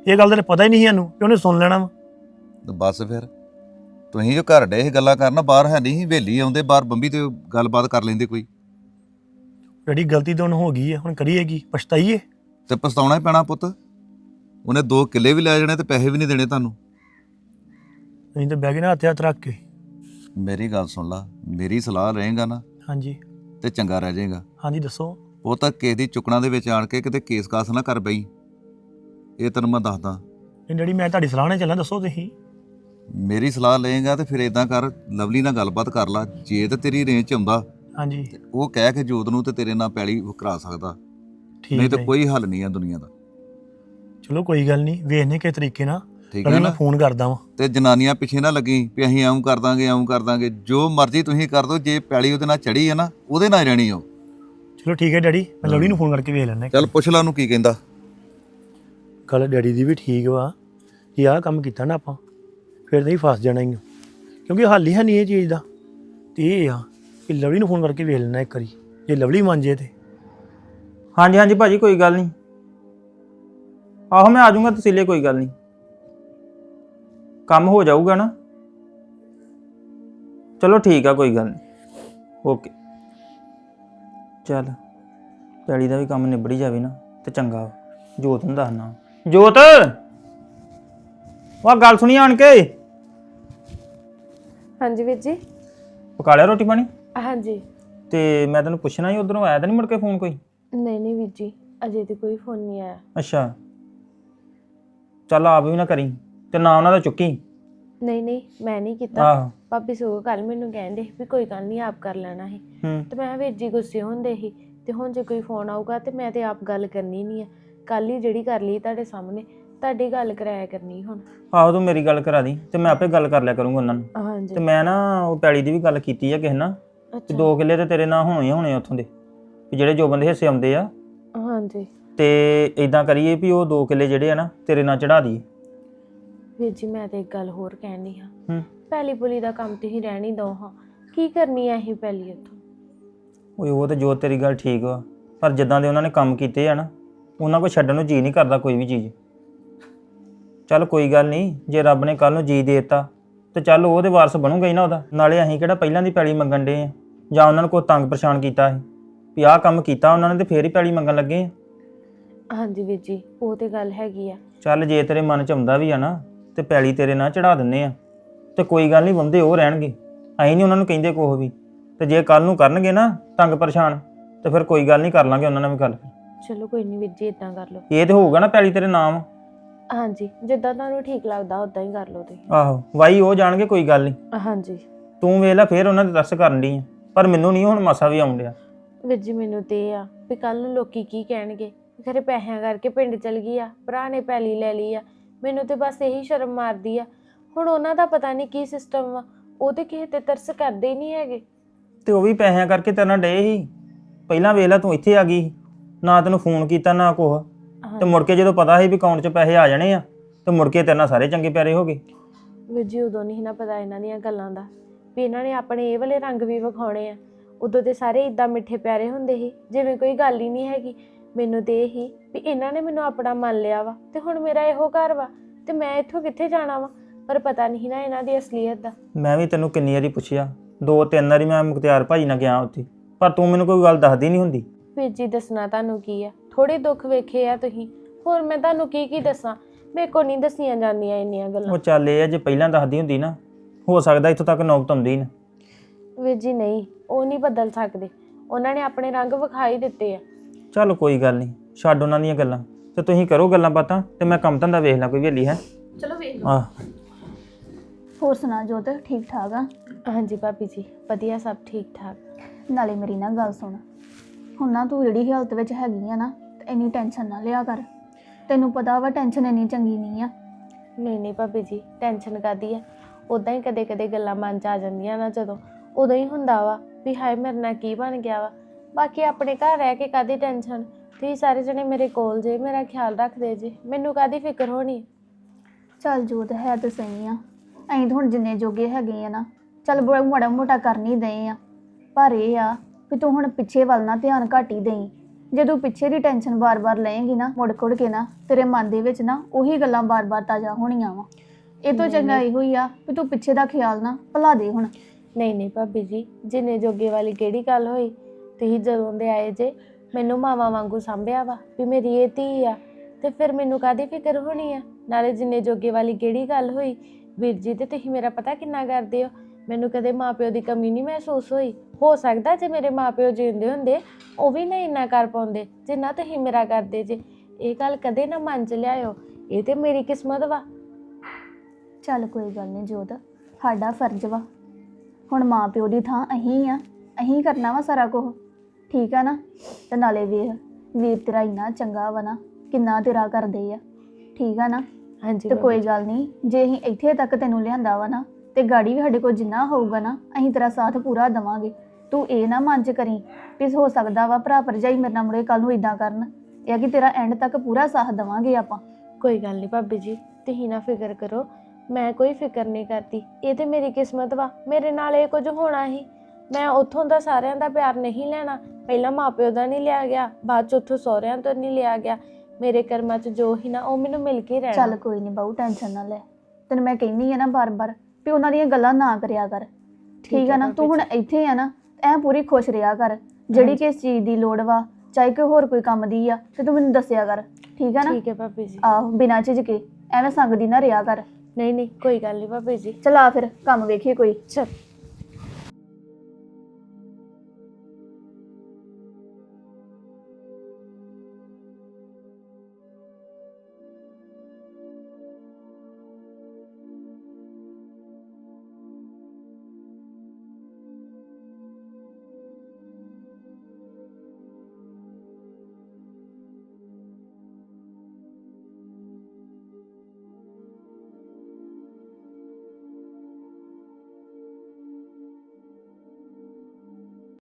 S5: ਇਹ ਗੱਲ ਦਾ ਪਤਾ ਹੀ ਨਹੀਂ ਸੀ ਸਾਨੂੰ ਕਿ ਉਹਨੇ ਸੁਣ ਲੈਣਾ ਵਾ।
S1: ਤੇ ਬਸ ਫਿਰ ਤੁਸੀਂ ਜੋ ਘਰ ਡੇ ਇਹ ਗੱਲਾਂ ਕਰਨ ਬਾਹਰ ਹੈ ਨਹੀਂ ਹਵੇਲੀ ਆਉਂਦੇ ਬਾਹਰ ਬੰਬੀ ਤੇ ਗੱਲਬਾਤ ਕਰ ਲੈਂਦੇ ਕੋਈ।
S5: ਡੈਡੀ ਗਲਤੀ ਤਾਂ ਹੁਣ ਹੋ ਗਈ ਆ ਹੁਣ ਕਰੀਏ ਕੀ ਪਛਤਾਈਏ।
S1: ਤੇ ਪਛਤਾਉਣਾ ਹੀ ਪੈਣਾ ਪੁੱਤ। ਉਹਨੇ ਦੋ ਕਿੱਲੇ ਵੀ ਲੈ ਜਾਣੇ ਤੇ ਪੈਸੇ ਵੀ ਨਹੀਂ ਦੇਣੇ ਤੁਹਾਨੂੰ।
S5: ਅਸੀਂ ਤਾਂ ਬਹਿ ਗਏ ਨਾ ਹੱਥ ਹੱਥ ਰੱਖ ਕੇ।
S1: ਮੇਰੀ ਗੱਲ ਸੁਣ ਲਾ ਮੇਰੀ ਸਲਾਹ ਰਹੇਗਾ ਨਾ
S5: ਹਾਂਜੀ।
S1: ਤੇ ਚੰਗਾ ਰਹਿ ਜਾਏਗਾ।
S5: ਹਾਂਜੀ ਦੱਸੋ।
S1: ਉਹ ਤਾਂ ਕਿਸੇ ਦੀ ਚੁੱਕਣਾ ਦੇ ਵਿੱਚ ਆਣ ਕੇ ਕਿਤੇ ਕੇਸ ਕਾਸ ਨਾ ਕਰ ਬਈ। ਇਹ ਤੈਨੂੰ ਮੈਂ ਦੱਸਦਾ।
S5: ਨਹੀਂ ਡੈਡੀ ਮੈਂ ਤੁਹਾਡੀ ਸਲਾਹ ਨਾਲ ਚੱਲਾਂ ਦੱਸੋ ਤੁਸੀਂ।
S1: ਮੇਰੀ ਸਲਾਹ ਲਏਗਾ ਤੇ ਫਿਰ ਇਦਾਂ ਕਰ ਲਵਲੀ ਨਾਲ ਗੱਲਬਾਤ ਕਰ ਲਾ ਜੇ ਤੇ ਤੇਰੀ ਰੇਂਜ ਚ ਆਉਂਦਾ
S5: ਹਾਂਜੀ।
S1: ਤੇ ਉਹ ਕਹਿ ਕੇ ਜੋਤ ਨੂੰ ਤੇ ਤੇਰੇ ਨਾਲ ਪੈਲੀ ਕਰਾ ਸਕਦਾ।
S5: ਠੀਕ
S1: ਨਹੀਂ
S5: ਹੈ।
S1: ਤਾਂ ਕੋਈ ਹੱਲ ਨਹੀਂ ਆ ਦੁਨੀਆ ਦਾ।
S5: ਚਲੋ ਕੋਈ ਗੱਲ ਨਹੀਂ ਵੇਖਨੇ ਕਿਸ ਤਰੀਕੇ ਨਾਲ।
S1: ਠੀਕ ਹੈ
S5: ਮੈਂ
S1: ਨਾ
S5: ਫੋਨ ਕਰਦਾ ਵਾਂ।
S1: ਤੇ ਜਨਾਨੀਆਂ ਪਿੱਛੇ ਨਾ ਲੱਗੀ ਵੀ ਅਸੀਂ ਐਂ ਕਰ ਦਾਂਗੇ ਐਂ ਕਰ ਦਾਂਗੇ। ਜੋ ਮਰਜ਼ੀ ਤੁਸੀਂ ਕਰ ਦਿਓ ਜੇ ਪੈਲੀ ਉਹਦੇ ਨਾਲ ਚੜੀ ਹੈ ਨਾ ਉਹਦੇ ਨਾਲ ਰਹਿਣੀ ਹੋ
S5: ਚਲੋ ਠੀਕ ਹੈ ਡੈਡੀ ਮੈਂ ਲਵਲੀ ਨੂੰ ਫੋਨ ਕਰਕੇ ਵੇਖ ਲੈਣਾ
S1: ਚੱਲ ਪੁੱਛ ਲਾ ਉਹਨੂੰ ਕੀ ਕਹਿੰਦਾ।
S5: ਗੱਲ ਡੈਡੀ ਦੀ ਵੀ ਠੀਕ ਵਾ। ਕਿ ਆਹ ਕੰਮ ਕੀਤਾ ਨਾ ਆਪਾਂ ਫਿਰ ਨਹੀਂ ਫਸ ਜਾਣਾ ਹੀ। ਕਿਉਂਕਿ ਹੱਲ ਹੀ ਹੈ ਨਹੀਂ ਇਹ ਚੀਜ਼ ਦਾ। ਤੇ ਇਹ ਆ ਕਿ ਲਵਲੀ ਨੂੰ ਫੋਨ ਕਰਕੇ ਵੇਖ ਲੈਣਾ ਇੱਕ ਵਾਰੀ ਜੇ ਲਵਲੀ ਮੰਨ ਜੇ ਤੇ।
S6: ਹਾਂਜੀ ਹਾਂਜੀ ਭਾਜੀ ਕੋਈ ਗੱਲ ਨਹੀਂ। ਆਹੋ ਮੈਂ ਆ ਜਾਊਂਗਾ ਤਸੀਲੇ ਕੋਈ ਗੱਲ ਨਹੀਂ। ਕੰਮ ਹੋ ਜਾਊਗਾ ਨਾ? ਚਲੋ ਠੀਕ ਆ ਕੋਈ ਗੱਲ ਨਹੀਂ। ਓਕੇ। ਚੱਲ ਪੈਲੀ ਦਾ ਵੀ ਕੰਮ ਨਿਬੜੀ ਜਾਵੇ ਨਾ ਤੇ ਚੰਗਾ ਵਾ। ਜੋਤ ਨੂੰ ਦੱਸਣਾ। ਜੋਤ! ਵਾ ਗੱਲ ਸੁਣੀ ਆਣ ਕੇ?
S7: ਹਾਂਜੀ ਵੀਰ ਜੀ।
S6: ਪਕਾ ਲਿਆ ਰੋਟੀ ਪਾਣੀ?
S7: ਹਾਂਜੀ।
S6: ਤੇ ਮੈਂ ਤੈਨੂੰ ਪੁੱਛਣਾ ਸੀ ਉਧਰੋਂ ਆਇਆ ਤਾਂ ਨਹੀਂ ਮੁੜ ਕੇ ਫੋਨ ਕੋਈ?
S7: ਨਹੀਂ ਨਹੀਂ ਵੀਰ ਜੀ ਅਜੇ ਤੇ ਕੋਈ ਫੋਨ ਨਹੀਂ ਆਇਆ।
S6: ਅੱਛਾ। ਚੱਲ ਆਪ ਵੀ ਨਾ ਕਰੀ। ਤੇ ਨਾ ਉਹਨਾਂ ਦਾ ਚੁੱਕੀ?
S7: ਨਹੀਂ ਨਹੀਂ ਮੈਂ ਨਹੀਂ ਕੀਤਾ।
S6: ਆਹੋ।
S7: ਭਾਬੀ ਸੋ ਕੱਲ ਮੈਨੂੰ ਕਹਿੰਦੇ ਵੀ ਕੋਈ ਗੱਲ ਨਹੀਂ ਆਪ ਕਰ ਲੈਣਾ ਹੈ
S6: ਹੂੰ।
S7: ਤੇ ਮੈਂ ਵੀਰ ਜੀ ਗੁੱਸੇ ਹੁੰਦੇ ਸੀ। ਤੇ ਹੁਣ ਜੇ ਕੋਈ ਫੋਨ ਆਊਗਾ ਤੇ ਮੈਂ ਤੇ ਆਪ ਗੱਲ ਕਰਨੀ ਨਹੀਂ ਆ। ਕੱਲ ਹੀ ਜਿਹੜੀ ਕਰ ਲਈ ਤੁਹਾਡੇ ਸਾਹਮਣੇ ਤੁਹਾਡੀ ਗੱਲ ਕਰਾਇਆ ਕਰਨੀ ਹੁਣ।
S6: ਆਹੋ ਤੂੰ ਮੇਰੀ ਗੱਲ ਕਰਾ ਦੀ ਤੇ ਮੈਂ ਆਪੇ ਗੱਲ ਕਰ ਲਿਆ ਕਰੂੰਗਾ ਉਹਨਾਂ ਨੂੰ
S7: ਹਾਂਜੀ।
S6: ਤੇ ਮੈਂ ਨਾ ਉਹ ਪੈਲੀ ਦੀ ਵੀ ਗੱਲ ਕੀਤੀ ਆ ਕਿਸੇ ਨਾਲ। ਤੇ
S7: ਅੱਛਾ।
S6: ਦੋ ਕਿੱਲੇ ਤੇ ਤੇਰੇ ਨਾਲ ਹੋਣੇ ਹੀ ਹੋਣੇ ਆ ਉੱਥੋਂ ਦੇ। ਵੀ ਜਿਹੜੇ ਜੋ ਬੰਦੇ ਹਿੱਸੇ ਆਉਂਦੇ ਆ।
S7: ਹਾਂਜੀ।
S6: ਤੇ ਇਦਾਂ ਕਰੀਏ ਵੀ ਉਹ ਦੋ ਕਿੱਲੇ ਜਿਹੜੇ ਆ ਨਾ ਤੇਰੇ ਨਾਲ ਚੜਾ ਦਈਏ।
S7: ਵੀਰ ਜੀ ਮੈਂ ਤੇ ਇੱਕ ਗੱਲ ਹੋਰ ਕਹਿਣੀ ਆ।
S6: ਹੂੰ।
S7: ਪਹਿਲੀ ਪੁਲੀ ਦਾ ਕੰਮ ਤੁਸੀਂ ਰਹਿਣੀ ਦੋ ਹਾਂ। ਕੀ ਕਰਨੀ ਆ ਇਹ ਪਹਿਲੀ ਉੱਥੋਂ
S6: ਓਏ ਉਹ ਤੇ ਜੋ ਤੇਰੀ ਗੱਲ ਠੀਕ ਵਾ ਪਰ ਜਿੱਦਾਂ ਦੇ ਉਹਨਾਂ ਨੇ ਕੰਮ ਕੀਤੇ ਆ ਨਾ ਉਹਨਾਂ ਕੋ ਛੱਡਣ ਨੂੰ ਜੀ ਨਹੀਂ ਕਰਦਾ ਕੋਈ ਵੀ ਚੀਜ਼। ਚੱਲ ਕੋਈ ਗੱਲ ਨਹੀਂ ਜੇ ਰੱਬ ਨੇ ਕੱਲ ਨੂੰ ਜੀ ਦੇਤਾ ਤੇ ਚੱਲ ਉਹਦੇ ਵਾਰਸ ਬਣੂਗਾ ਹੀ ਨਾ ਉਹਦਾ। ਨਾਲੇ ਅਸੀਂ ਕਿਹੜਾ ਪਹਿਲਾਂ ਦੀ ਪੈਲੀ ਮੰਗਣ ਦੇ ਆ ਜਾਂ ਉਹਨਾਂ ਨੂੰ ਕੋਈ ਤੰਗ ਪਰੇਸ਼ਾਨ ਕੀਤਾ ਸੀ? ਵੀ ਆਹ ਕੰਮ ਕੀਤਾ ਉਹਨਾਂ ਨੇ ਤੇ ਫੇਰ ਹੀ ਪੈਲੀ ਮੰਗਣ ਲੱਗੇ ਆ।
S7: ਹਾਂਜੀ ਵੀਰ ਜੀ ਉਹ ਤੇ ਗੱਲ ਹੈਗੀ ਆ।
S6: ਚੱਲ ਜੇ ਤੇਰੇ ਮਨ ਚ ਆਉਂਦਾ ਵੀ ਆ ਨਾ ਤੇ ਪੈਲੀ ਤੇਰੇ ਨਾਲ ਚੜਾ ਦਿੰਨੇ ਆ। ਤੇ ਕੋਈ ਗੱਲ ਨਹੀਂ ਬੰਦੇ ਉਹ ਰਹਿਣਗੇ। ਅਸੀਂ ਨਹੀਂ ਉਹਨਾਂ ਨੂੰ ਕਹਿੰਦੇ ਕੋਹ ਵੀ। ਤੇ ਜੇ ਕੱਲ ਨੂੰ ਕਰਨਗੇ ਨਾ ਤੰਗ ਪਰੇਸ਼ਾਨ ਤੇ ਫਿਰ ਕੋਈ ਗੱਲ ਨਹੀਂ ਕਰ ਲਾਂਗੇ ਉਹਨਾਂ ਨਾਲ ਵੀ ਗੱਲ।
S7: ਚਲੋ ਕੋਈ ਨਹੀਂ ਵੀਰ ਜੀ ਇਦਾਂ ਕਰ ਲਓ।
S6: ਇਹ ਤੇ ਹੋਊਗਾ ਨਾ ਪੈਲੀ ਤੇਰੇ ਨਾਮ।
S7: ਹਾਂਜੀ ਜਿੱਦਾਂ ਤੁਹਾਨੂੰ ਠੀਕ ਲੱਗਦਾ ਉਦਾਂ ਹੀ ਕਰ ਲਓ ਤੁਸੀਂ।
S6: ਆਹੋ ਵਾਈ ਉਹ ਜਾਣਗੇ ਕੋਈ ਗੱਲ ਨਹੀਂ
S7: ਹਾਂਜੀ।
S6: ਤੂੰ ਵੇਖ ਲੈ ਫੇਰ ਉਹਨਾਂ ਦੇ ਤਰਸ ਕਰਨ ਦੀ ਆ। ਪਰ ਮੈਨੂੰ ਨਹੀਂ ਹੁਣ ਮਾਸਾ ਵੀ ਆਉਣ ਡਿਆ।
S7: ਵੀਰ ਜੀ ਮੈਨੂੰ ਤੇ ਇਹ ਆ ਵੀ ਕੱਲ ਨੂੰ ਲੋਕੀ ਕੀ ਕਹਿਣਗੇ? ਖਰੇ ਪੈਸਿਆਂ ਕਰਕੇ ਪਿੰਡ ਚਲ ਗਈ ਆ ਭਰਾ ਨੇ ਪੈਲੀ ਲੈ ਲਈ ਆ। ਮੈਨੂੰ ਤੇ ਬਸ ਇਹੀ ਸ਼ਰਮ ਮਾਰਦੀ ਆ। ਹੁਣ ਉਹਨਾਂ ਦਾ ਪਤਾ ਨਹੀਂ ਕੀ ਸਿਸਟਮ ਵਾ ਉਹ ਤੇ ਕਿਸੇ ਤੇ ਤਰਸ ਕਰਦੇ ਹੀ ਨਹੀਂ ਹੈਗੇ।
S6: ਤੇ ਉਹ ਵੀ ਪੈਸਿਆਂ ਕਰਕੇ ਤੇਰੇ ਨਾਲ ਡੇ ਸੀ ਪਹਿਲਾਂ ਵੇਖ ਲੈ ਤੂੰ ਇੱਥੇ ਆ ਗਈ ਸੀ। ਨਾ ਤੈਨੂੰ ਫੋਨ ਕੀਤਾ ਨਾ ਕੁਛ। ਤੇ ਮੁੜ ਕੇ ਜਦੋਂ ਪਤਾ ਸੀ ਵੀ ਅਕਾਊਂਟ 'ਚ ਪੈਸੇ ਆ ਜਾਣੇ ਆ ਤੇ ਮੁੜ ਕੇ ਤੇਰੇ ਨਾਲ ਸਾਰੇ ਚੰਗੇ ਪਿਆਰੇ ਹੋ ਗਏ।
S7: ਵੀਰ ਜੀ ਉਦੋਂ ਨਹੀਂ ਨਾ ਪਤਾ ਇਹਨਾਂ ਦੀਆਂ ਗੱਲਾਂ ਦਾ ਵੀ ਇਹਨਾਂ ਨੇ ਆਪਣੇ ਇਹ ਵਾਲੇ ਰੰਗ ਵੀ ਵਿਖਾਉਣੇ ਆ। ਉਦੋਂ ਤੇ ਸਾਰੇ ਇਦਾਂ ਮਿੱਠੇ ਪਿਆਰੇ ਹੁੰਦੇ ਸੀ ਜਿਵੇਂ ਕੋਈ ਗੱਲ ਹੀ ਨਹੀਂ ਹੈਗੀ। ਮੈਨੂੰ ਤੇ ਇਹ ਹੀ ਵੀ ਇਹਨਾਂ ਨੇ ਮੈਨੂੰ ਆਪਣਾ ਮੰਨ ਲਿਆ ਵਾ ਤੇ ਹੁਣ ਮੇਰਾ ਇਹੋ ਘਰ ਵਾ ਤੇ ਮੈਂ ਇੱਥੋਂ ਕਿੱਥੇ ਜਾਣਾ ਵਾ? ਪਰ ਪਤਾ ਨਹੀਂ ਨਾ ਇਹਨਾਂ ਦੀ ਅਸਲੀਅਤ ਦਾ।
S6: ਮੈਂ ਵੀ ਤੈਨੂੰ ਕਿੰਨੀ ਵਾਰੀ ਪੁੱਛਿਆ ਦੋ ਤਿੰਨ ਵਾਰੀ ਮੈਂ ਮੁਖਤਿਆਰ ਭਾਜੀ ਨਾਲ ਗਿਆ ਉੱਥੇ ਪਰ ਤੂੰ ਮੈਨੂੰ ਕੋਈ ਗੱਲ ਦੱਸਦੀ ਨਹੀਂ ਹੁੰਦੀ।
S7: ਵੀਰ ਜੀ ਦੱਸਣਾ ਤੁਹਾਨੂੰ ਕੀ ਆ? ਥੋੜੇ ਦੁੱਖ ਵੇਖੇ ਆ ਤੁਸੀਂ। ਹੋਰ ਮੈਂ ਤੁਹਾਨੂੰ ਕੀ ਕੀ ਦੱਸਾਂ? ਮੇਰੇ ਕੋ ਨਹੀਂ ਦੱਸੀਆਂ ਜਾਂਦੀਆਂ ਇੰਨੀਆਂ ਗੱਲਾਂ।
S6: ਉਹ ਚੱਲ ਇਹ ਆ ਜੇ ਪਹਿਲਾਂ ਦੱਸਦੀ ਹੁੰਦੀ ਨਾ ਹੋ ਸਕਦਾ ਇੱਥੋਂ ਤੱਕ ਨੌਬਤ ਆਉਂਦੀ ਨਾ।
S7: ਵੀਰ ਜੀ ਨਹੀਂ ਉਹ ਨਹੀਂ ਬਦਲ ਸਕਦੇ। ਉਹਨਾਂ ਨੇ ਆਪਣੇ ਰੰਗ ਵਿਖਾਈ ਦਿੱਤੇ ਆ।
S6: ਚੱਲ ਕੋਈ ਗੱਲ ਨਹੀਂ ਛੱਡ ਉਹਨਾਂ ਦੀਆਂ ਗੱਲਾਂ। ਤੇ ਤੁਸੀਂ ਕਰੋ ਗੱਲਾਂ ਬਾਤਾਂ ਤੇ ਮੈਂ ਕੰਮ ਧੰਦਾ ਵੇਖ ਲਾਂ ਕੋਈ ਵੇਲੀ ਹੈ? ਚਲੋ ਵੇਖ ਲਓ।
S8: ਹੋਰ ਸੁਣਾ ਜੋਤ ਠੀਕ ਠਾਕ ਆ?
S7: ਹਾਂਜੀ ਭਾਬੀ ਜੀ ਵਧੀਆ ਸਭ ਠੀਕ ਠਾਕ
S8: ਨਾਲੇ ਮੇਰੀ ਨਾ ਗੱਲ ਸੁਣ। ਹੁਣ ਨਾ ਤੂੰ ਜਿਹੜੀ ਹਾਲਤ ਵਿੱਚ ਹੈਗੀ ਆ ਨਾ ਤੇ ਇੰਨੀ ਟੈਨਸ਼ਨ ਨਾ ਲਿਆ ਕਰ। ਤੈਨੂੰ ਪਤਾ ਵਾ ਟੈਨਸ਼ਨ ਇੰਨੀ ਚੰਗੀ ਨਹੀਂ ਆ।
S7: ਨਹੀਂ ਨਹੀਂ ਭਾਬੀ ਜੀ ਟੈਨਸ਼ਨ ਕਾਦੀ ਆ? ਉਦਾਂ ਹੀ ਕਦੇ ਕਦੇ ਗੱਲਾਂ ਮਨ ਚ ਆ ਜਾਂਦੀਆਂ ਨਾ ਜਦੋਂ। ਉਦੋਂ ਹੀ ਹੁੰਦਾ ਵਾ ਵੀ ਹਾਏ ਮੇਰੇ ਨਾਲ ਕੀ ਬਣ ਗਿਆ ਵਾ? ਬਾਕੀ ਆਪਣੇ ਘਰ ਰਹਿ ਕੇ ਕਾਦੀ ਟੈਨਸ਼ਨ ਤੁਸੀਂ ਸਾਰੇ ਜਣੇ ਮੇਰੇ ਕੋਲ ਜੇ ਮੇਰਾ ਖਿਆਲ ਰੱਖਦੇ ਜੇ। ਮੈਨੂੰ ਕਾਦੀ ਫਿਕਰ ਹੋਣੀ?
S8: ਚੱਲ ਜੋਤ ਹੈ ਤਾਂ ਸਹੀ ਆ। ਅਸੀਂ ਤਾਂ ਹੁਣ ਜਿੰਨੇ ਜੋਗੇ ਹੈਗੇ ਆ ਨਾ ਚੱਲ ਬੜਾ ਮਾੜਾ ਮੋਟਾ ਕਰਨ ਦਏ ਆ। ਪਰ ਇਹ ਆ ਵੀ ਤੂੰ ਹੁਣ ਪਿੱਛੇ ਵੱਲ ਨਾ ਧਿਆਨ ਘੱਟ ਹੀ ਦੇਈ। ਜਦੋਂ ਪਿੱਛੇ ਦੀ ਟੈਨਸ਼ਨ ਬਾਰ-ਬਾਰ ਲਏਂਗੀ ਨਾ ਮੁੜ ਕੁੜ ਕੇ ਨਾ ਤੇਰੇ ਮਨ ਦੇ ਵਿੱਚ ਨਾ ਉਹੀ ਗੱਲਾਂ ਬਾਰ-ਬਾਰ ਤਾਜ਼ਾ ਹੋਣੀਆਂ ਵਾ। ਇਹ ਤੋਂ ਚੰਗਾ ਇਹੋ ਹੀ ਆ ਵੀ ਤੂੰ ਪਿੱਛੇ ਦਾ ਖਿਆਲ ਨਾ ਭੁਲਾ ਦੇ ਹੁਣ।
S7: ਨਹੀਂ ਨਹੀਂ ਭਾਬੀ ਜੀ ਜਿੰਨੇ ਜੋਗੇ ਵਾਲੀ ਕਿਹੜੀ ਗੱਲ ਹੋਈ? ਤੁਸੀਂ ਜਦੋਂ ਦੇ ਆਏ ਜੇ, ਮੈਨੂੰ ਮਾਵਾ ਵਾਂਗੂ ਸੰਭਿਆ ਵਾ ਵੀ ਮੇਰੀ ਇਹ ਧੀ ਆ ਤੇ ਫਿਰ ਮੈਨੂੰ ਕਾਦੀ ਫਿਕਰ ਹੋਣੀ ਆ? ਨਾਲੇ ਜਿੰਨੇ ਜੋਗੇ ਵਾਲੀ ਕਿਹੜੀ ਗੱਲ ਹੋਈ? ਵੀਰ ਜੀ ਤੇ ਤੁਸੀਂ ਮੇਰਾ ਪਤਾ ਕਿੰਨਾ ਕਰਦੇ ਹੋ? ਮੈਨੂੰ ਕਦੇ ਮਾਪਿਓ ਦੀ ਕਮੀ ਨਹੀਂ ਮਹਿਸੂਸ ਹੋਈ। ਹੋ ਸਕਦਾ ਜੇ ਮੇਰੇ ਮਾਪਿਓ ਜਿਉਂਦੇ ਹੁੰਦੇ, ਉਹ ਵੀ ਨਹੀਂ ਇੰਨਾ ਕਰ ਪਾਉਂਦੇ ਜਿੰਨਾ ਤੁਸੀਂ ਮੇਰਾ ਕਰਦੇ ਜੇ। ਇਹ ਗੱਲ ਕਦੇ ਨਾ ਮਨ ਚ ਲਿਆਇਓ। ਇਹ ਤੇ ਮੇਰੀ ਕਿਸਮਤ ਵਾ।
S8: ਚੱਲ ਕੋਈ ਗੱਲ ਨਹੀਂ ਜੋਤ, ਸਾਡਾ ਫਰਜ਼ ਵਾ। ਹੁਣ ਮਾਂ ਪਿਓ ਦੀ ਥਾਂ ਅਹੀਂ ਆ। ਅਹੀਂ ਕਰਨਾ ਵਾ ਸਾਰਾ ਕੁਝ ਠੀਕ ਆ ਨਾ? ਤੇ ਨਾਲੇ ਵੇਖ ਵੀਰ ਤੇਰਾ ਇੰਨਾ ਚੰਗਾ ਵਾ ਨਾ ਕਿੰਨਾ ਤੇਰਾ ਕਰਦੇ ਆ। ਠੀਕ ਆ ਨਾ?
S7: ਹਾਂਜੀ
S8: ਤੇ
S7: ਭਾਬੀ।
S8: ਕੋਈ ਗੱਲ ਨਹੀਂ ਜੇ ਅਸੀਂ ਇੱਥੇ ਤੱਕ ਤੈਨੂੰ ਲਿਆਂਦਾ ਵਾ ਨਾ ਤੇ ਗਾੜੀ ਵੀ ਸਾਡੇ ਕੋਲ ਜਿੰਨਾ ਹੋਊਗਾ ਨਾ ਅਸੀਂ ਤੇਰਾ ਸਾਥ ਪੂਰਾ ਦੇਵਾਂਗੇ। ਤੂੰ ਇਹ ਨਾ ਮਨ ਚ ਕਰੀ ਵੀ ਹੋ ਸਕਦਾ ਵਾ ਭਰਾ ਭਰਜਾਈ ਮੇਰੇ ਨਾਲ ਮੁੜੇ ਕੱਲ ਨੂੰ ਇਦਾਂ ਕਰਨ। ਇਹ ਆ ਕਿ ਤੇਰਾ ਐਂਡ ਤੱਕ ਪੂਰਾ ਸਾਥ ਦੇਵਾਂਗੇ ਆਪਾਂ।
S7: ਕੋਈ ਗੱਲ ਨਹੀਂ ਭਾਬੀ ਜੀ ਤੁਸੀਂ ਨਾ ਫਿਕਰ ਕਰੋ। ਮੈਂ ਕੋਈ ਫਿਕਰ ਨਹੀਂ ਕਰਦੀ। ਇਹ ਤੇ ਮੇਰੀ ਕਿਸਮਤ ਵਾ ਮੇਰੇ ਨਾਲ ਇਹ ਕੁਝ ਹੋਣਾ ਹੀ ਮੈਂ ਉੱਥੋਂ ਦਾ ਸਾਰਿਆਂ ਦਾ ਪਿਆਰ ਨਹੀਂ ਲੈਣਾ। ਪਹਿਲਾਂ ਮਾਪਿਓ ਦਾ ਨਹੀਂ ਲਿਆ ਗਿਆ ਬਾਅਦ ਚ ਉੱਥੋਂ ਸਹੁਰਿਆਂ ਤੋਂ ਨਹੀਂ ਲਿਆ ਗਿਆ। ਮੇਰੇ ਕਰਮਾਂ 'ਚ ਜੋ ਹੀ ਨਾ ਉਹ ਮੈਨੂੰ ਮਿਲ ਕੇ ਰਹਿਣਾ।
S8: ਚੱਲ ਕੋਈ ਨਹੀਂ ਬਾਊ ਟੈਨਸ਼ਨ ਨਾ ਲੈ। ਤੈਨੂੰ ਮੈਂ ਕਹਿੰਦੀ ਆ ਨਾ ਬਾਰ-ਬਾਰ ਵੀ ਉਹਨਾਂ ਦੀਆਂ ਗੱਲਾਂ ਨਾ ਕਰਿਆ ਕਰ। ਠੀਕ ਆ ਨਾ? ਤੂੰ ਹੁਣ ਇੱਥੇ ਆ ਨਾ ਐ ਪੂਰੀ ਖੁਸ਼ ਰਿਹਾ ਕਰ। ਜਿਹੜੀ ਕਿਸ ਚੀਜ਼ ਦੀ ਲੋੜ ਵਾ ਚਾਹੇ ਕੋਈ ਹੋਰ ਕੋਈ ਕੰਮ ਦੀ ਆ ਤੇ ਤੂੰ ਮੈਨੂੰ ਦੱਸਿਆ ਕਰ। ਠੀਕ ਆ ਨਾ?
S7: ਠੀਕ ਹੈ ਭਾਬੀ ਜੀ।
S8: ਆਹੋ ਬਿਨਾਂ ਝਿਜਕੇ ਐਵੇਂ ਸੰਗਦੀ ਨਾ ਰਿਹਾ ਕਰ।
S7: ਨਹੀਂ ਨਹੀਂ ਕੋਈ ਗੱਲ ਨਹੀਂ ਭਾਬੀ ਜੀ।
S8: ਚਲ ਆ ਫਿਰ ਕੰਮ ਵੇਖੀਏ ਕੋਈ।
S7: ਚਲ।